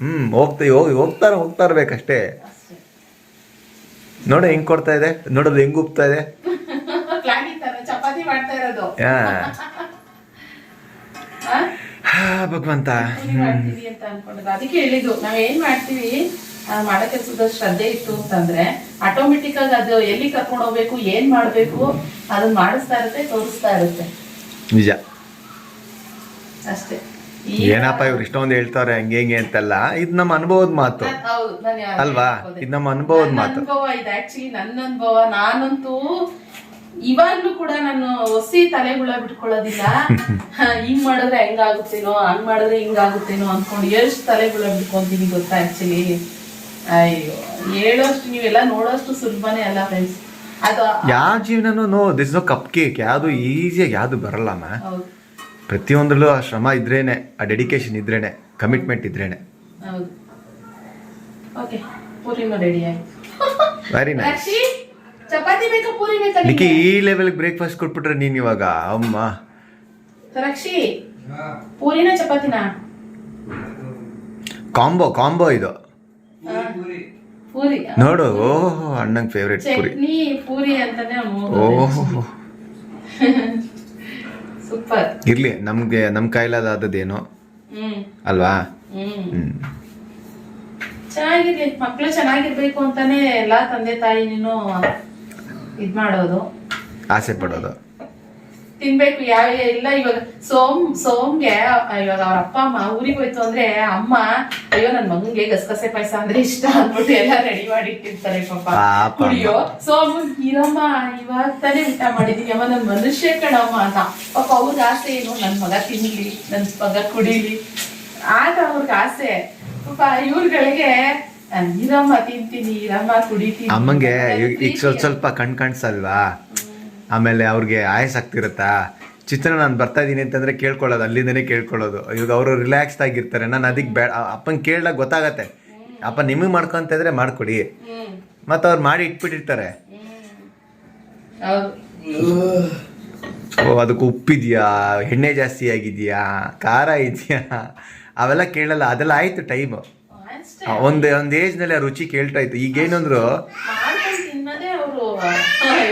hmm. ಹೋಗ್ತಾ ಹೋಗಿ ಹೋಗ್ತಾರ ಹೋಗ್ತಾ ಇರ್ಬೇಕಷ್ಟೇ. ಅಷ್ಟೇ. ನೋಡು ಹೆಂಗ್ ಕೊಡ್ತಾ ಇದೆ ನೋಡೋದು ಹೆಂಗ್ ಉಪ್ತಾ ಇದೆ. ಭಗವಂತ. ಅದಕ್ಕೆ ಹೇಳಿದ್ದು ನಾವ್ ಏನ್ ಮಾಡ್ತೀವಿ? ಆ, ಮಾಡೋ ಕೆಲ್ಸದ ಶ್ರದ್ಧೆ ಇತ್ತು ಅಂತಂದ್ರೆ ಆಟೋಮೆಟಿಕ್ ಆಗಿ ಅದು ಎಲ್ಲಿ ಕರ್ಕೊಂಡು ಹೋಗ್ಬೇಕು ಏನ್ ಮಾಡ್ಬೇಕು ಅದನ್ನ ಮಾಡಿಸ್ತಾ ಇರುತ್ತೆ ತೋರಿಸ್ತಾ ಇರುತ್ತೆ. ನಿಜ. ಅಷ್ಟೇ. ಏನಪ್ಪ ಇವ್ರು ಇಷ್ಟೊಂದು ಹೇಳ್ತಾರೆ ಹಂಗೆ ಹಿಂಗೆ ಅಂತೆಲ್ಲ ಇದು ನಮ್ಮ ಅನುಭವದ ಮಾತು. ಅಲ್ವಾ? ಇದು ನಮ್ಮ ಅನುಭವದ ಮಾತು. ಅನುಭವ ಇದು ಆಕ್ಚುಲಿ ನನ್ನ ಅನುಭವ. ನಾನಂತೂ ಇವಾಗ್ಲೂ ಕೂಡ ನಾನು ಹೊಸಿ ತಲೆಗುಳ ಬಿಟ್ಕೊಳ್ಳೋದಿಲ್ಲ. ಹಿಂಗ್ ಮಾಡಿದ್ರೆ ಹೆಂಗಾಗುತ್ತೇನೋ ಹಂಗ್ ಮಾಡಿದ್ರೆ ಹಿಂಗಾಗುತ್ತೇನೋ ಅನ್ಕೊಂಡು ಎಷ್ಟು ತಲೆಗುಳ ಬಿಟ್ಕೊಂತೀನಿ ಗೊತ್ತಾ ಆಕ್ಚುಲಿ ಅಯ್ಯೋ ಹೇಳೋಷ್ಟು ನೀವೆಲ್ಲ ನೋಡೋಷ್ಟು ಸುಲಭನೇ ಅಲ್ಲ ಫ್ರೆಂಡ್ಸ್ ಅದು ಯಾವ ಜೀವನನೂ no this no cupcake ಯಾವುದು ಈಸಿಯಾಗಿ ಯಾವುದು ಬರಲ್ಲಮ್ಮ ಹೌದು. ಪ್ರತಿಯೊಂದರಲ್ಲೂ ಆ ಶ್ರಮ ಇದ್ರೇನೆ ಆ ಡೆಡಿಕೇಶನ್ ಇದ್ರೇನೆ ಕಮಿಟ್ಮೆಂಟ್ ಇದ್ರೇನೆ. ಹೌದು. ಓಕೆ ಪೂರಿನೂ ರೆಡಿ ಆಯ್ತು. ವೆರಿ ನೈಸ್ ರಕ್ಷಿ ಚಪಾತಿ ಬೇಕಾ ಪೂರಿ ಬೇಕಾ ನಿಕ್ಕೆ ನಿಂಗೆ? ಈ ಲೆವೆಲ್ ಬ್ರೇಕ್ಫಾಸ್ಟ್ ಕೊಟ್ಬಿಟ್ರೆ ನೀನ್ ಇವಾಗ ಅಮ್ಮ. ರಕ್ಷಿ ಪೂರಿನ ಚಪಾತಿನ? ಕಾಂಬೋ ಕಾಂಬೋ ಇದು. ಪೂರಿ ನೋಡು ಓಹೋ ಅಣ್ಣಂಗ್ ಫೇವ್ರೇಟ್ ಪೂರಿ. ಚಟ್ನಿ ಪೂರಿ ಅಂತಾನೆ ಓಹೋ. ಸೂಪರ್. ಇರ್ಲಿ ನಮ್ಗೆ ನಮ್ ಹ್ಮ್. ಅಲ್ವಾ? ಹ್ಮ್. ಮಕ್ಕಳು ಚೆನ್ನಾಗಿರ್ಲಿ ಮಕ್ಳು ಚೆನ್ನಾಗಿರ್ಬೇಕು ಅಂತಾನೆ ಎಲ್ಲಾ ತಂದೆ ತಾಯಿ ನೀನು ಇದ್ ಮಾಡೋದು. ಆಸೆ ಪಡೋದು. ತಿನ್ಬೇಕು ಯಾವ ಇಲ್ಲ ಇವಾಗ ಸೋಮ್ ಸೋಮ್ಗೆ ಇವಾಗ ಅವ್ರ ಅಪ್ಪ ಅಮ್ಮ ಊರಿಗೆ ಹೋಯ್ತು ಅಂದ್ರೆ ಅಮ್ಮ ಅಯ್ಯೋ ನನ್ ಮಗನ್ಗೆ ಗಸಗಸೆ ಪಾಯಸ ಅಂದ್ರೆ ಇಷ್ಟ ಅಂದ್ಬಿಟ್ಟು ಎಲ್ಲ ರೆಡಿ ಮಾಡಿ ಇಟ್ಟಿರ್ತಾರೆ ಪಾಪ. ಕುಡಿಯೋ ಸೋಮ್ ಇರಮ್ಮ ಇವಾಗ ತಾನೇ ಊಟ ಮಾಡಿದೀನಿ ಅಮ್ಮ ನನ್ ಮನುಷ್ಯ ಕಣಮ್ಮ ಅಂತ. ಪಾಪ ಅವ್ರಿಗೆ ಆಸೆ ಏನು? ನನ್ ಮಗ ತಿನ್ಲಿ ನನ್ ಮಗ ಕುಡಿಲಿ. ಆಗ ಅವ್ರಿಗೆ ಆಸೆ. ಪಾಪ ಇವ್ರುಗಳಿಗೆ ಇರಮ್ಮ ತಿಂತೀನಿ ಇರಮ್ಮ ಕುಡಿತೀನಿ. ಅಮ್ಮಂಗೆ ಈಗ ಈಗ ಸ್ವಲ್ಪ ಸ್ವಲ್ಪ ಕಣ್ ಕಾಣಿಸಲ್ವಾ? ಆಮೇಲೆ ಅವ್ರಿಗೆ ಆಯಸ್ ಆಗ್ತಿರತ್ತಾ? ಚಿತ್ರ ನಾನು ಬರ್ತಾ ಇದ್ದೀನಿ ಅಂತಂದ್ರೆ ಕೇಳ್ಕೊಳ್ಳೋದು ಅಲ್ಲಿಂದನೇ ಕೇಳ್ಕೊಳ್ಳೋದು. ಇವಾಗ ಅವರು ರಿಲ್ಯಾಕ್ಸ್ ಆಗಿರ್ತಾರೆ ನಾನು ಅದಕ್ಕೆ ಬೇಡ ಅಪ್ಪನ್ ಕೇಳಲಾಗ ಗೊತ್ತಾಗತ್ತೆ. ಅಪ್ಪ ನಿಮಗೆ ಮಾಡ್ಕೊಂತ ಇದ್ರೆ ಮಾಡ್ಕೊಡಿ. ಮತ್ತೆ ಅವ್ರು ಮಾಡಿ ಇಟ್ಬಿಟ್ಟಿರ್ತಾರೆ. ಓ ಅದಕ್ಕೆ ಉಪ್ಪಿದೆಯಾ? ಎಣ್ಣೆ ಜಾಸ್ತಿ ಆಗಿದೆಯಾ? ಖಾರ ಇದೆಯಾ? ಅವೆಲ್ಲ ಕೇಳಲ್ಲ ಅದೆಲ್ಲ ಆಯಿತು ಟೈಮು ಒಂದು ಒಂದು ಏಜ್ನಲ್ಲಿ ಏಜ್ನಲ್ಲಿ ಆ ರುಚಿ ಕೇಳ್ತಾ ಇತ್ತು. ಈಗ ಏನಂದ್ರು ಮಾಡ್ಕೊಂಡು ತಿನ್ನೋದೇ ಅವರು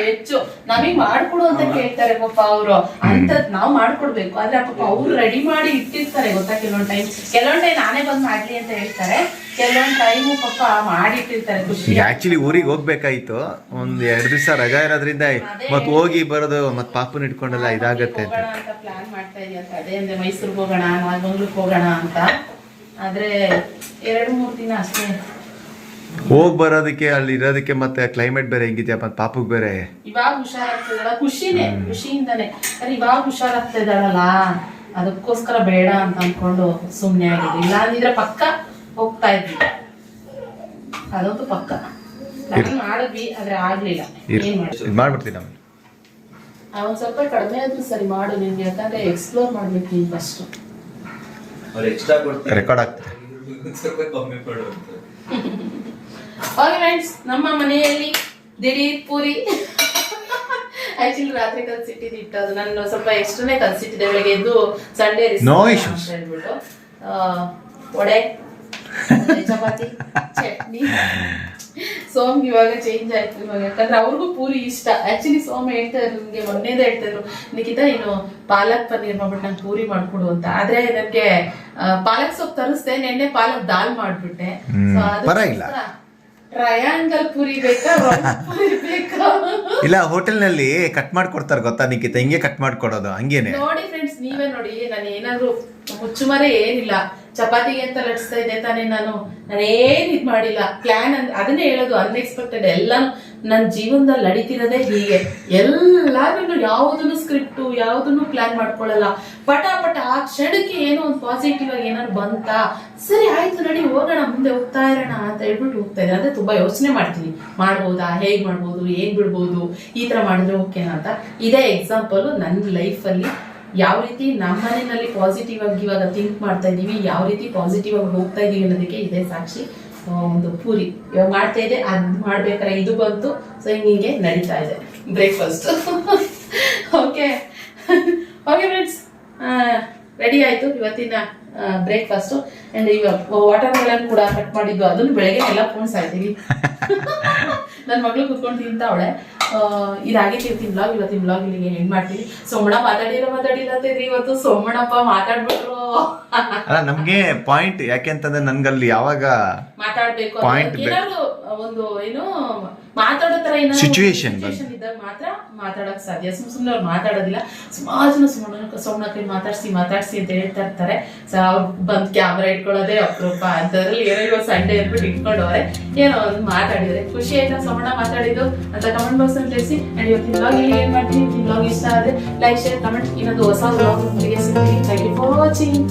ಹೆಚ್ಚು. ನಮಗ್ ಮಾಡ್ಕೊಡು ಅಂತ ಕೇಳ್ತಾರೆ ಪಾಪ ಅವರು. ಅಂತದ್ ನಾವ್ ಮಾಡ್ಕೊಡ್ಬೇಕು. ಆದ್ರೆ ಪಾಪ ಅವ್ರು ರೆಡಿ ಮಾಡಿ ಇಟ್ಟಿರ್ತಾರೆ ಗೊತ್ತಾ? ಕೆಲವೊಂದ್ ಟೈಮ್ ಕೆಲವೊಂದ್ ಟೈಮ್ ನಾನೇ ಬಂದ್ ಮಾಡ್ಲಿ ಅಂತ ಹೇಳ್ತಾರೆ. ಕೆಲವೊಂದ್ ಟೈಮು ಪಾಪ ಮಾಡಿಟ್ಟಿರ್ತಾರೆ ಖುಷಿ. ಈಗ ಆಕ್ಚುಲಿ ಊರಿಗೆ ಹೋಗ್ಬೇಕಾಯ್ತು. ಒಂದ್ ಎರಡ್ ದಿವಸ ರಜಾ ಇರೋದ್ರಿಂದ ಮತ್ ಹೋಗಿ ಬರೋದು ಮತ್ ಪಾಪನ್ ಇಟ್ಕೊಂಡೆಲ್ಲ ಇದಾಗತ್ತೆ ಅಂತ. ಹೋಗೋಣ ಅಂತ ಪ್ಲಾನ್ ಮಾಡ್ತಾ ಇದೀಯ ಅಂತ. ಅದೇ ಅಂದ್ರೆ ಮೈಸೂರಿಗೆ ಹೋಗೋಣ ನಾಗಮಂಗ್ಳೂರ್ಗೆ ಹೋಗೋಣ ಅಂತ. ಆದ್ರೆ ಎರಡು ಮೂರ್ ದಿನ ಅಷ್ಟೇ. ಹೋಗ್ ಬರೋದಕ್ಕೆ ಅಲ್ಲಿ ಇರೋದಕ್ಕೆ ಮತ್ತೆ ಕ್ಲೈಮೇಟ್ ಬೇರೆ ಹೆಂಗಿದ್ಯಾ? ಮತ್ತೆ ಪಾಪಕ್ ಬೇರೆ? ಇವಾಗ ಹುಷಾರಾಗ್ತಿದಾಳ ಖುಷಿನೇ ಖುಷಿಯಿಂದಾನೆ. ಅರೆ ಇವಾಗ ಹುಷಾರಾಗ್ತಾ ಇದ್ದಾಳಲ್ಲ? ಅದಕ್ಕೋಸ್ಕರ ಬೇಡ ಅಂತ ಅನ್ಕೊಂಡು ಸುಮ್ನೆ ಆಗಿದ್ವಿ. ಇಲ್ಲ ಅಂದಿದ್ರೆ ಪಕ್ಕ ಹೋಗ್ತಾ ಇದ್ವಿ. ಅದಂತೂ ಪಕ್ಕ. ಪ್ಲಾನ್ ಮಾಡಿದ್ವಿ ಆದ್ರೆ ಆಗ್ಲಿಲ್ಲ. ಏನ್ ಇದ್ ಮಾಡ್ಬಿಡ್ತೀನಿ ನಾನು. ಒಂದ್ ಸ್ವಲ್ಪ ಕಡಿಮೆ ಆದ್ರೂ ಸರಿ ಮಾಡು ನಿನ್ಗೆ ಯಾಕಂದ್ರೆ ಎಕ್ಸ್ಪ್ಲೋರ್ ಮಾಡ್ಬೇಕು ನೀನ್ ಫಸ್ಟ್ ಅವ್ರು ಎಕ್ಸ್ಟ್ರಾ ಕೊಡ್ತಾರೆ. ರೆಕಾರ್ಡ್ ಆಗ್ತದೆ. ಸ್ವಲ್ಪ ಕಮ್ಮಿ ಕೊಡು ಅಂತ. ಓಕೆ ಫ್ರೆಂಡ್ಸ್ ನಮ್ಮ ಮನೆಯಲ್ಲಿ ದಿಢೀರ್ ಪೂರಿ. ಆಕ್ಚುಲಿ ರಾತ್ರಿ ಕಲ್ಸಿಟ್ಟಿದ್ದು ಇಟ್ಟು ಅದು ನಾನು ಸ್ವಲ್ಪ ಎಕ್ಸ್ಟ್ರಾನೇ ಕಲ್ಸಿಟ್ಟಿದೆ ಬೆಳಗ್ಗೆ ಎದ್ದು ಸಂಡೇ. ಹೇಳ್ಬಿಟ್ಟು. ವಡೆ ಚಪಾತಿ ಚಟ್ನಿ. ಸೋಮ್ ಇವಾಗ ಚೇಂಜ್ ಆಯ್ತು ಇವಾಗ. ಯಾಕಂದ್ರೆ ಅವ್ರಿಗೂ ಪೂರಿ ಇಷ್ಟ. ಆಕ್ಚುಲಿ ಸೋಮ್ ಹೇಳ್ತಾ ಇದ್ರು ನಿಮಗೆ ಮೊನ್ನೆದೇ ಹೇಳ್ತಾ ಇದ್ರು ನಿಖಿತಾ ನೀನು ಪಾಲಕ್ ಪನ್ನೀರ್ ಮಾಡ್ಬಿಟ್ಟು ನಂಗೆ ಪೂರಿ ಮಾಡ್ಕೊಡು ಅಂತ. ಆದ್ರೆ ನನಗೆ ಪಾಲಕ್ ಸೊಪ್ಪು ತರಿಸ್ದೆ ನೆನ್ನೆ ಪಾಲಕ್ ದಾಲ್ ಮಾಡ್ಬಿಟ್ಟೆ. ಸೊ ಅದು. ಟ್ರಯಾಂಗಲ್ ಪುರಿ ಬೇಕಾ? ಪೂರಿ ಬೇಕಾ? ಇಲ್ಲ ಹೋಟೆಲ್ನಲ್ಲಿ ಕಟ್ ಮಾಡ್ಕೊಡ್ತಾರೆ ಗೊತ್ತಾ ನಿಖಿತ? ಹಿಂಗೆ ಕಟ್ ಮಾಡ್ಕೊಡೋದು ಹಂಗೇನೆ. ನೋಡಿ ಫ್ರೆಂಡ್ಸ್ ನೀವೇ ನೋಡಿ ನಾನು ಏನಾದ್ರು ಮುಚ್ಚುಮರೆ ಏನಿಲ್ಲ. ಚಪಾತಿಗೆ ಅಂತ ಲಟ್ಸ್ತಾ ಇದ್ದೆ ತಾನೇ ನಾನು. ನಾನು ಏನ್ ಇದ್ ಮಾಡಿಲ್ಲ. ಪ್ಲಾನ್ ಅದನ್ನೇ ಹೇಳೋದು ಅನ್ಎಕ್ಸ್ಪೆಕ್ಟೆಡ್ ಎಲ್ಲಾನು. ನನ್ನ ಜೀವನದಲ್ಲಿ ನಡೀತಿರೋದೇ ಹೀಗೆ. ಎಲ್ಲಾನು ಯಾವುದನ್ನು ಸ್ಕ್ರಿಪ್ಟು ಯಾವುದನ್ನು ಪ್ಲಾನ್ ಮಾಡ್ಕೊಳ್ಳಲ್ಲ. ಪಟ ಪಟ ಆ ಕ್ಷಣಕ್ಕೆ ಏನೋ ಒಂದು ಪಾಸಿಟಿವ್ ಆಗಿ ಏನಾದ್ರು ಬಂತಾ? ಸರಿ, ಆಯ್ತು ನಡಿ, ಹೋಗೋಣ, ಮುಂದೆ ಹೋಗ್ತಾ ಇರೋಣ ಅಂತ ಹೇಳ್ಬಿಟ್ಟು ಹೋಗ್ತಾ ಇದ್ದಾರೆ. ಅದೇ ತುಂಬಾ ಯೋಚನೆ ಮಾಡ್ತೀನಿ. ಮಾಡ್ಬೋದಾ? ಹೇಗ್ ಮಾಡ್ಬೋದು? ಏನ್ ಬಿಡ್ಬೋದು? ಈ ತರ ಮಾಡಿದ್ರೆ ಓಕೆನಾ ಅಂತ. ಇದೇ ಎಕ್ಸಾಂಪಲ್ ನನ್ನ ಲೈಫಲ್ಲಿ ಯಾವ ರೀತಿ ನಮ್ಮ ಮನೆಯಲ್ಲಿ ಪಾಸಿಟಿವ್ ಆಗಿ ಇವಾಗ ಥಿಂಕ್ ಮಾಡ್ತಾ ಇದೀವಿ, ಯಾವ ರೀತಿ ಪಾಸಿಟಿವ್ ಆಗಿ ಹೋಗ್ತಾ ಇದೀವಿ ಅನ್ನೋದಕ್ಕೆ ಇದೇ ಸಾಕ್ಷಿ. ಒಂದು ಪೂರಿ. ಇವಾಗ ಮಾಡ್ತಾ ಇದೆ ಅದ್ ಮಾಡ್ಬೇಕಾದ್ರೆ ಇದು ಬಂತು. ಸೊ ಹಿಂಗೆ ನಡೀತಾ ಇದೆ. Breakfast okay okay friends ready ಆಯಿತು. ಇವತ್ತಿನ ಬ್ರೇಕ್ಫಾಸ್ಟ್ ಅಂಡ್ ಇವಾಗ ವಾಟರ್ ಮೆಲನ್ ಕೂಡ ಕಟ್ ಮಾಡಿದ್ದು. ಅದನ್ನು ಬೆಳಗ್ಗೆ ಎಲ್ಲ ಪೋಣಿಸ್ತಾ ಇದ್ದೀವಿ ನನ್ನ ಮಗಳು ಕುತ್ಕೊಂಡು ತಿಂತಾವಳೆ. ಇದಾಗಿ ತಿಂತೀನಿ ಬ್ಲಾಗ್ ಇವತ್ತಿನ ಬ್ಲಾಗ್ ಇಲ್ಲಿಗೆ ಎಂಡ್ ಮಾಡ್ತೀವಿ ಸೋಮಣ್ಣ ಮಾತಾಡಿರೋ ಮಾತಾಡಿಲ್ಲ ಇವತ್ತು. ಸೋಮಣ್ಣಪ್ಪ ಮಾತಾಡ್ಬಿಟ್ರು. ಅಲ್ಲ ನಮ್ಗೆ ಪಾಯಿಂಟ್ ಯಾಕೆ ಅಂತಂದ್ರೆ ನನ್ಗಲ್ಲಿ ಯಾವಾಗ ಮಾತಾಡ್ಬೇಕು ಒಂದು ಏನು ಮಾತಾಡೋ ತರ ಏನಾದ್ರು Situation ಸಿಚುವೇಶನ್ ಇದ್ದಾಗ ಮಾತ್ರ ಮಾತಾಡಕ್ ಸಾಧ್ಯ. ಸುಮ್ ಸುಮ್ನೆ ಅವ್ರು ಮಾತಾಡೋದಿಲ್ಲ. ಸುಮಾರು ಜನ ಸುಮ್ಮನೆ ಸೋಮಣ್ಣ ಮಾತಾಡ್ಸಿ ಮಾತಾಡ್ಸಿ ಅಂತ ಹೇಳ್ತಾ ಇರ್ತಾರೆ. ಸೊ ಬಂದ್ ಕ್ಯಾಮ್ರಾ ಇಟ್ಕೊಳ್ಳೋದೇ ಅಪರೂಪ. ಅಂತದ್ರಲ್ಲಿ ಏನೋ ಇವಾಗ ಸಂಡೆ ಅಂದ್ಬಿಟ್ಟು ಇಟ್ಕೊಂಡವ್ರೆ. ಏನೋ ಒಂದು ಮಾತಾಡಿದ್ರೆ. ಖುಷಿ ಆಯ್ತಾ ಸೋಮಣ್ಣ ಮಾತಾಡಿದ್ದು? ಅಂತ ಕಮೆಂಟ್ ಬಾಕ್ಸ್ ಅಲ್ಲಿ ತಿಳಿಸಿ. ಅಂಡ್ ಇವತ್ತು ಬ್ಲಾಗ್ ಇಲ್ಲಿ ಏನ್ ಮಾಡ್ತೀನಿ? ಈ ಬ್ಲಾಗ್ ಇಷ್ಟ ಆದ್ರೆ ಲೈಕ್ ಶೇರ್ ಕಮೆಂಟ್ ಇನ್ನೊಂದು ಹೊಸ ಬ್ಲಾಗ್ ಸಿಗ್ತೀನಿ. Thank you for watching